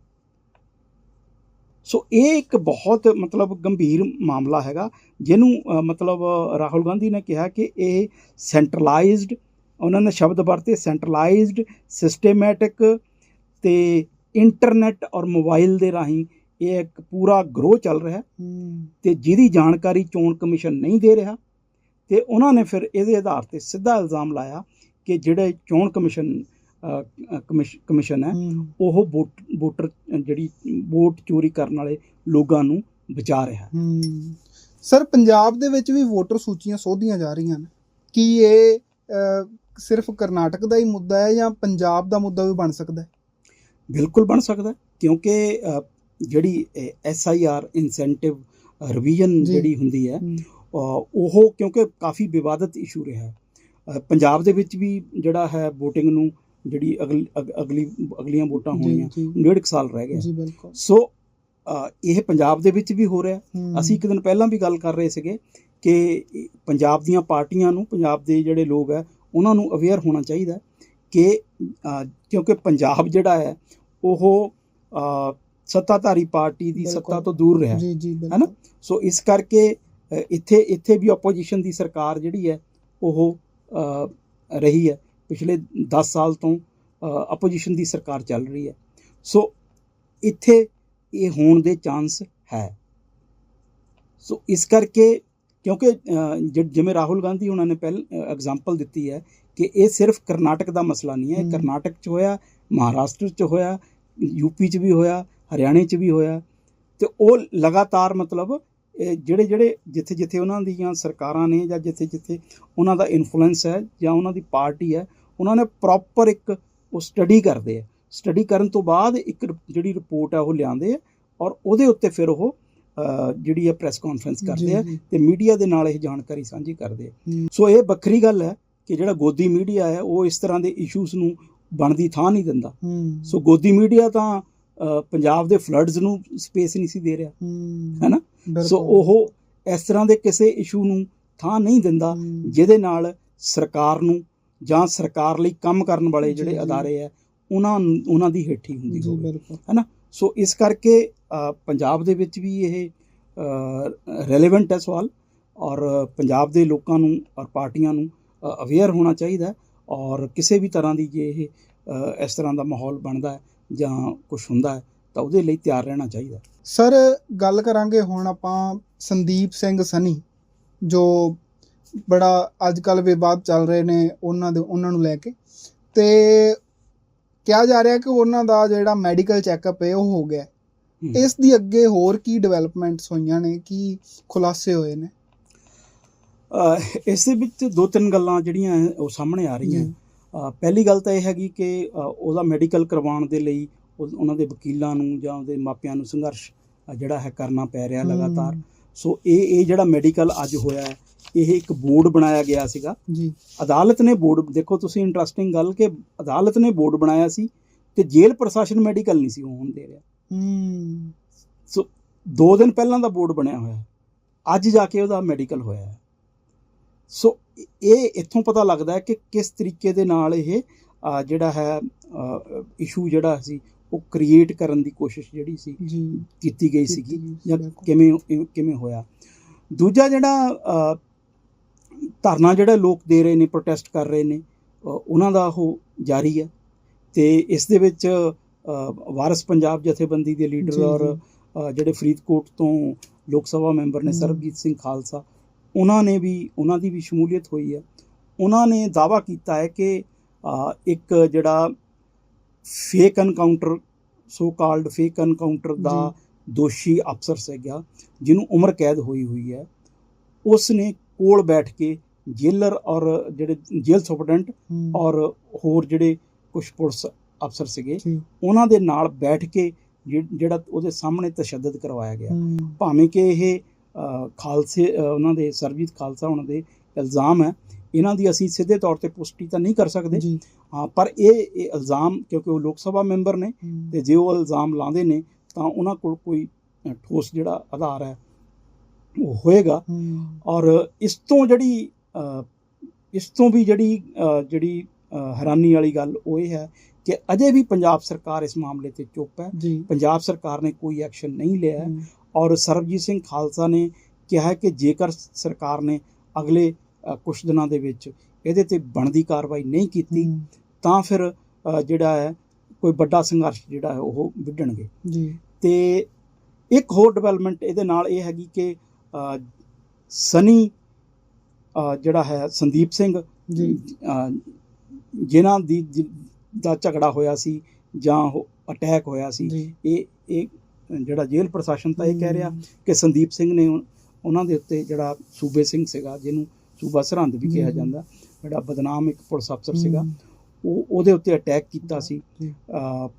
Speaker 1: ਸੋ ਇਹ ਇੱਕ ਬਹੁਤ ਮਤਲਬ ਗੰਭੀਰ ਮਾਮਲਾ ਹੈਗਾ ਜਿਹਨੂੰ ਮਤਲਬ ਰਾਹੁਲ ਗਾਂਧੀ ਨੇ ਕਿਹਾ ਕਿ ਇਹ ਸੈਂਟਰਲਾਈਜ਼ਡ ਉਹਨਾਂ ਨੇ ਸ਼ਬਦ ਵਰਤੇ ਸੈਂਟਰਲਾਈਜ਼ਡ ਸਿਸਟੇਮੈਟਿਕ ਤੇ ਇੰਟਰਨੈਟ ਔਰ ਮੋਬਾਈਲ ਦੇ ਰਾਹੀਂ ਇਹ ਇੱਕ ਪੂਰਾ ਗਰੋਹ ਚੱਲ ਰਿਹਾ। ਤੇ ਜਿਹਦੀ ਜਾਣਕਾਰੀ ਚੋਣ ਕਮਿਸ਼ਨ ਨਹੀਂ ਦੇ ਰਿਹਾ। ਤੇ ਉਹਨਾਂ ਨੇ ਫਿਰ ਇਹਦੇ ਆਧਾਰ ਤੇ ਸਿੱਧਾ ਇਲਜ਼ਾਮ ਲਾਇਆ ਕਿ ਜਿਹੜੇ ਚੋਣ ਕਮਿਸ਼ਨ ਕਮਿਸ਼ਨ ਹੈ ਉਹ ਵੋਟ ਵੋਟਰ ਜਿਹੜੀ ਵੋਟ ਚੋਰੀ ਕਰਨ ਵਾਲੇ ਲੋਕਾਂ ਨੂੰ ਬਚਾ ਰਿਹਾ
Speaker 2: ਸਰ ਪੰਜਾਬ ਦੇ ਵਿੱਚ ਵੀ ਵੋਟਰ ਸੂਚੀਆਂ ਸੋਧੀਆਂ ਜਾ ਰਹੀਆਂ ਨੇ। ਕੀ ਇਹ ਸਿਰਫ ਕਰਨਾਟਕ ਦਾ ਹੀ ਮੁੱਦਾ ਹੈ ਜਾਂ ਪੰਜਾਬ ਦਾ ਮੁੱਦਾ ਵੀ ਬਣ ਸਕਦਾ ਹੈ?
Speaker 1: ਬਿਲਕੁਲ ਬਣ ਸਕਦਾ ਕਿਉਂਕਿ ਜਿਹੜੀ S I R intensive revision. ਜਿਹੜੀ ਹੁੰਦੀ ਹੈ। ਉਹ ਕਿਉਂਕਿ ਕਾਫੀ ਵਿਵਾਦਤ ਇਸ਼ੂ ਰਿਹਾ ਪੰਜਾਬ ਦੇ ਵਿੱਚ ਵੀ ਜਿਹੜਾ ਹੈ VOTING ਨੂੰ ਜਿਹੜੀ ਅਗਲ- ਅਗ- ਅਗਲੀ ਅਗਲੀਆਂ ਵੋਟਾਂ ਹੋਣੀਆਂ
Speaker 2: ਜੀ।
Speaker 1: ਡੇਢ ਕੁ ਸਾਲ ਰਹਿ ਗਿਆ। ਸੋ ਇਹ ਪੰਜਾਬ ਦੇ ਵਿੱਚ ਵੀ ਹੋ ਰਿਹਾ ਅਸੀਂ ਇੱਕ ਦਿਨ ਪਹਿਲਾਂ ਵੀ ਗੱਲ ਕਰ ਰਹੇ ਸੀਗੇ ਕਿ ਪੰਜਾਬ ਦੀਆਂ ਪਾਰਟੀਆਂ ਨੂੰ ਪੰਜਾਬ ਦੇ ਜਿਹੜੇ ਲੋਕ ਹੈ ਉਹਨਾਂ ਨੂੰ ਅਵੇਅਰ ਹੋਣਾ ਚਾਹੀਦਾ ਕਿ ਕਿਉਂਕਿ ਪੰਜਾਬ ਜਿਹੜਾ ਹੈ ਉਹ ਸੱਤਾਧਾਰੀ ਪਾਰਟੀ ਦੀ। ਸੱਤਾ ਤੋਂ ਦੂਰ ਰਿਹਾ ਹੈ। ਨਾ? ਸੋ ਇਸ ਕਰਕੇ ਇੱਥੇ ਇੱਥੇ ਵੀ ਆਪੋਜੀਸ਼ਨ ਦੀ ਸਰਕਾਰ ਜਿਹੜੀ ਹੈ ਉਹ ਰਹੀ ਹੈ। ਪਿਛਲੇ 10 ਸਾਲ ਤੋਂ ਆਪੋਜੀਸ਼ਨ ਦੀ ਸਰਕਾਰ ਚੱਲ ਰਹੀ ਹੈ। ਸੋ ਇੱਥੇ ਇਹ ਹੋਣ ਦੇ ਚਾਂਸ ਹੈ। ਸੋ ਇਸ ਕਰਕੇ ਕਿਉਂਕਿ ਜਿਵੇਂ ਰਾਹੁਲ ਗਾਂਧੀ ਉਹਨਾਂ ਨੇ ਪਹਿਲ ਐਗਜ਼ਾਮਪਲ ਦਿੱਤੀ ਹੈ ਕਿ ਇਹ ਸਿਰਫ ਕਰਨਾਟਕ ਦਾ ਮਸਲਾ ਨਹੀਂ ਹੈ। ਕਰਨਾਟਕ 'ਚ ਹੋਇਆ ਮਹਾਰਾਸ਼ਟਰ 'ਚ ਹੋਇਆ ਯੂਪੀ 'ਚ ਵੀ ਹੋਇਆ ਹਰਿਆਣੇ 'ਚ ਵੀ ਹੋਇਆ। ਤੇ ਉਹ ਲਗਾਤਾਰ ਮਤਲਬ ਜਿਹੜੇ ਜਿਹੜੇ ਜਿੱਥੇ ਜਿੱਥੇ ਉਹਨਾਂ ਦੀਆਂ ਸਰਕਾਰਾਂ ਨੇ ਜਾਂ ਜਿੱਥੇ ਜਿੱਥੇ ਉਹਨਾਂ ਦਾ ਇਨਫਲੂਐਂਸ ਹੈ ਜਾਂ ਉਹਨਾਂ ਦੀ ਪਾਰਟੀ ਹੈ ਉਹਨਾਂ ਨੇ ਪ੍ਰੋਪਰ ਇੱਕ ਉਹ ਸਟੱਡੀ ਕਰਦੇ ਆ। ਸਟੱਡੀ ਕਰਨ ਤੋਂ ਬਾਅਦ ਇੱਕ ਜਿਹੜੀ ਰਿਪੋਰਟ ਹੈ ਉਹ ਲਿਆਉਂਦੇ ਆ ਔਰ ਉਹਦੇ ਉੱਤੇ ਫਿਰ ਉਹ ਜਿਹੜੀ ਹੈ ਪ੍ਰੈਸ ਕਾਨਫਰੰਸ ਕਰਦੇ ਆ ਤੇ ਮੀਡੀਆ ਦੇ ਨਾਲ ਇਹ ਜਾਣਕਾਰੀ ਸਾਂਝੀ ਕਰਦੇ ਆ। ਸੋ ਇਹ ਵੱਖਰੀ ਗੱਲ ਹੈ ਕਿ ਜਿਹੜਾ ਗੋਦੀ ਮੀਡੀਆ ਹੈ ਉਹ ਇਸ ਤਰ੍ਹਾਂ ਦੇ ਇਸ਼ੂਜ਼ ਨੂੰ ਬਣਦੀ ਥਾਂ ਨਹੀਂ ਦਿੰਦਾ। ਸੋ ਗੋਦੀ ਮੀਡੀਆ ਤਾਂ ਪੰਜਾਬ ਦੇ ਫਲੱਡਸ ਨੂੰ ਸਪੇਸ ਨਹੀਂ ਸੀ ਦੇ ਰਿਹਾ।
Speaker 2: ਹੂੰ,
Speaker 1: ਹੈ ਨਾ?
Speaker 2: ਬਿਲਕੁਲ,
Speaker 1: ਸੋ ਉਹ ਇਸ ਤਰ੍ਹਾਂ ਦੇ ਕਿਸੇ ਇਸ਼ੂ ਨੂੰ ਥਾਂ ਨਹੀਂ ਦਿੰਦਾ ਜਿਹਦੇ ਨਾਲ ਸਰਕਾਰ ਨੂੰ ਜਾਂ ਸਰਕਾਰ ਲਈ ਕੰਮ ਕਰਨ ਵਾਲੇ ਜਿਹੜੇ। ਅਦਾਰੇ ਆ ਉਹਨਾਂ ਉਹਨਾਂ ਦੀ ਹੇਠੀ ਹੁੰਦੀ ਹੋਵੇ
Speaker 2: ਬਿਲਕੁਲ।
Speaker 1: ਸੋ ਇਸ ਕਰਕੇ ਪੰਜਾਬ ਦੇ ਵਿੱਚ ਵੀ ਇਹ ਰੈਲੇਵੈਂਟ ਹੈ ਸਵਾਲ ਔਰ ਪੰਜਾਬ ਦੇ ਲੋਕਾਂ ਨੂੰ ਔਰ ਪਾਰਟੀਆਂ ਨੂੰ ਅਵੇਅਰ ਹੋਣਾ ਚਾਹੀਦਾ ਔਰ ਕਿਸੇ ਵੀ ਤਰ੍ਹਾਂ ਦੀ ਜੇ ਇਹ ਇਸ ਤਰ੍ਹਾਂ ਦਾ ਮਾਹੌਲ ਬਣਦਾ ਜਾਂ ਕੁਝ ਹੁੰਦਾ ਹੈ ਤਾਂ ਉਹਦੇ ਲਈ ਤਿਆਰ ਰਹਿਣਾ ਚਾਹੀਦਾ।
Speaker 2: ਸਰ ਗੱਲ ਕਰਾਂਗੇ ਹੁਣ ਆਪਾਂ ਸੰਦੀਪ ਸਿੰਘ ਸਨੀ ਜੋ ਬੜਾ ਅੱਜ ਕੱਲ ਵਿਵਾਦ ਚੱਲ ਰਹੇ ਨੇ ਉਹਨਾਂ ਦੇ ਉਹਨਾਂ ਨੂੰ ਲੈ ਕੇ। ਤੇ ਕਿਹਾ ਜਾ ਰਿਹਾ ਕਿ ਉਹਨਾਂ ਦਾ ਜਿਹੜਾ ਮੈਡੀਕਲ ਚੈੱਕਅਪ ਹੈ ਉਹ ਹੋ ਗਿਆ। ਇਸ ਦੀ ਅੱਗੇ ਹੋਰ ਕੀ ਡਿਵੈਲਪਮੈਂਟਸ ਹੋਈਆਂ ਨੇ ਕੀ ਖੁਲਾਸੇ ਹੋਏ ਨੇ?
Speaker 1: ਇਸ ਦੇ ਵਿੱਚ ਦੋ ਤਿੰਨ ਗੱਲਾਂ ਜਿਹੜੀਆਂ ਉਹ ਸਾਹਮਣੇ ਆ ਰਹੀਆਂ। ਪਹਿਲੀ ਗੱਲ ਤਾਂ ਇਹ ਹੈਗੀ ਕਿ ਉਹਦਾ ਮੈਡੀਕਲ ਕਰਵਾਉਣ ਦੇ ਲਈ ਉਹਨਾਂ ਦੇ ਵਕੀਲਾਂ ਨੂੰ ਜਾਂ ਉਹਦੇ ਮਾਪਿਆਂ ਨੂੰ ਸੰਘਰਸ਼ ਜਿਹੜਾ ਹੈ ਕਰਨਾ ਪੈ ਰਿਹਾ ਲਗਾਤਾਰ। ਸੋ ਇਹ ਇਹ ਜਿਹੜਾ ਮੈਡੀਕਲ ਅੱਜ ਹੋਇਆ ਹੈ ਇਹ ਇੱਕ ਬੋਰਡ ਬਣਾਇਆ ਗਿਆ ਸੀਗਾ।
Speaker 2: ਜੀ।
Speaker 1: ਅਦਾਲਤ ਨੇ ਬੋਰਡ ਦੇਖੋ ਤੁਸੀਂ ਇੰਟਰਸਟਿੰਗ ਗੱਲ ਕਿ ਅਦਾਲਤ ਨੇ ਬੋਰਡ ਬਣਾਇਆ ਸੀ ਤੇ ਜੇਲ੍ਹ ਪ੍ਰਸ਼ਾਸਨ ਮੈਡੀਕਲ ਨਹੀਂ ਸੀ ਹੋਣ ਦੇ ਰਿਹਾ।
Speaker 2: ਹੂੰ।
Speaker 1: ਸੋ ਦੋ ਦਿਨ ਪਹਿਲਾਂ ਦਾ ਬੋਰਡ ਬਣਿਆ ਹੋਇਆ ਅੱਜ ਜਾ ਕੇ ਉਹਦਾ ਮੈਡੀਕਲ ਹੋਇਆ ਹੈ। ਸੋ ਇਹ ਇੱਥੋਂ ਪਤਾ ਲੱਗਦਾ ਹੈ ਕਿ ਕਿਸ ਤਰੀਕੇ ਦੇ ਨਾਲ ਇਹ ਜਿਹੜਾ ਹੈ ਇਸ਼ੂ ਜਿਹੜਾ ਸੀ ਉਹ ਕ੍ਰੀਏਟ ਕਰਨ ਦੀ ਕੋਸ਼ਿਸ਼ ਜਿਹੜੀ ਸੀ ਕੀਤੀ ਗਈ ਸੀਗੀ ਜਾਂ। ਕਿਵੇਂ ਕਿਵੇਂ ਹੋਇਆ ਦੂਜਾ ਜਿਹੜਾ ਧਰਨਾ ਜਿਹੜਾ ਲੋਕ ਦੇ ਰਹੇ ਨੇ ਪ੍ਰੋਟੈਸਟ ਕਰ ਰਹੇ ਨੇ ਉਹਨਾਂ ਦਾ ਉਹ ਜਾਰੀ ਹੈ ਤੇ ਇਸ ਦੇ ਵਿੱਚ ਵਾਰਸ ਪੰਜਾਬ ਜਥੇਬੰਦੀ ਦੇ ਲੀਡਰ ਔਰ ਜਿਹੜੇ ਫਰੀਦਕੋਟ ਤੋਂ ਲੋਕ ਸਭਾ ਮੈਂਬਰ ਨੇ। ਸਰਬਜੀਤ ਸਿੰਘ ਖਾਲਸਾ ਉਹਨਾਂ ਨੇ ਵੀ ਉਹਨਾਂ ਦੀ ਵੀ ਸ਼ਮੂਲੀਅਤ ਹੋਈ ਹੈ ਉਹਨਾਂ ਨੇ ਦਾਵਾ ਕੀਤਾ ਹੈ ਕਿ ਇੱਕ ਜਿਹੜਾ fake encounter so called fake encounter ਦਾ ਦੋਸ਼ੀ ਅਫਸਰ ਸੀਗਾ ਜਿਹਨੂੰ ਉਮਰ ਕੈਦ ਹੋਈ ਹੋਈ ਹੈ। ਉਸ ਨੇ ਕੋਲ ਬੈਠ ਕੇ ਜੇਲਰ ਔਰ ਜਿਹੜੇ ਜੇਲ੍ਹ ਸੁਪਰਡੈਂਟ ਔਰ ਹੋਰ ਜਿਹੜੇ ਕੁਝ ਪੁਲਿਸ ਅਫਸਰ ਸੀਗੇ ਉਹਨਾਂ ਦੇ ਨਾਲ ਬੈਠ ਕੇ ਜਿਹੜਾ ਉਹਦੇ ਸਾਹਮਣੇ ਤਸ਼ੱਦਦ ਕਰਵਾਇਆ ਗਿਆ। ਭਾਵੇਂ ਕਿ ਇਹ ਖਾਲਸੇ ਉਹਨਾਂ ਦੇ ਸਰਬਜੀਤ ਖਾਲਸਾ ਉਹਨਾਂ ਦੇ ਇਲਜ਼ਾਮ ਹੈ ਇਹਨਾਂ ਦੀ ਅਸੀਂ ਸਿੱਧੇ ਤੌਰ ਤੇ ਪੁਸ਼ਟੀ ਤਾਂ ਨਹੀਂ ਕਰ ਸਕਦੇ। ਹਾਂ ਪਰ ਇਹ ਇਹ ਇਲਜ਼ਾਮ ਕਿਉਂਕਿ ਉਹ ਲੋਕ ਸਭਾ ਮੈਂਬਰ ਨੇ ਤੇ ਜੇ ਉਹ ਇਲਜ਼ਾਮ ਲਾਉਂਦੇ ਨੇ ਤਾਂ ਉਹਨਾਂ ਕੋਲ ਕੋਈ ਠੋਸ ਜਿਹੜਾ ਆਧਾਰ ਹੈ ਉਹ ਹੋਏਗਾ। ਔਰ ਇਸ ਤੋਂ ਜਿਹੜੀ ਇਸ ਤੋਂ ਵੀ ਜਿਹੜੀ ਜਿਹੜੀ ਹੈਰਾਨੀ ਵਾਲੀ ਗੱਲ ਉਹ ਇਹ ਹੈ ਕਿ ਅਜੇ ਵੀ ਪੰਜਾਬ ਸਰਕਾਰ ਇਸ ਮਾਮਲੇ ਤੇ ਚੁੱਪ ਹੈ। ਪੰਜਾਬ ਸਰਕਾਰ ਨੇ ਕੋਈ ਐਕਸ਼ਨ ਨਹੀਂ ਲਿਆ ਔਰ ਸਰਬਜੀਤ ਸਿੰਘ ਖਾਲਸਾ ਨੇ ਕਿਹਾ ਕਿ ਜੇਕਰ ਸਰਕਾਰ ਨੇ ਅਗਲੇ ਕੁਝ ਦਿਨਾਂ ਦੇ ਵਿੱਚ ਇਹਦੇ ਤੇ ਬਣਦੀ ਕਾਰਵਾਈ ਨਹੀਂ ਕੀਤੀ ਤਾਂ ਫਿਰ ਜਿਹੜਾ ਹੈ ਕੋਈ ਵੱਡਾ ਸੰਘਰਸ਼ ਜਿਹੜਾ ਹੈ ਉਹ ਵਿੱਢਣਗੇ।
Speaker 2: ਜੀ।
Speaker 1: ਤੇ ਇੱਕ ਹੋਰ ਡਿਵੈਲਪਮੈਂਟ ਇਹਦੇ ਨਾਲ ਇਹ ਹੈਗੀ ਕਿ ਸਨੀ ਜਿਹੜਾ ਹੈ ਸੰਦੀਪ ਸਿੰਘ
Speaker 2: ਜੀ।
Speaker 1: ਜਿਨ੍ਹਾਂ ਦੀ ਦਾ ਝਗੜਾ ਹੋਇਆ ਸੀ ਜਾਂ ਅਟੈਕ ਹੋਇਆ ਸੀ ਇਹ ਇਹ ਜਿਹੜਾ ਜੇਲ੍ਹ ਪ੍ਰਸ਼ਾਸਨ ਤਾਂ ਇਹ ਕਹਿ ਰਿਹਾ ਕਿ ਸੰਦੀਪ ਸਿੰਘ ਨੇ ਉਹਨਾਂ ਦੇ ਉੱਤੇ ਜਿਹੜਾ ਸੂਬੇ ਸਿੰਘ ਸੀਗਾ ਜਿਹਨੂੰ ਸੂਬਾ ਸਰਹੰਦ ਵੀ ਕਿਹਾ। ਜਾਂਦਾ। ਜਿਹੜਾ ਬਦਨਾਮ ਇੱਕ ਪੁਲਿਸ ਅਫਸਰ ਸੀਗਾ ਉਹ ਉਹਦੇ ਉੱਤੇ ਅਟੈਕ ਕੀਤਾ ਸੀ।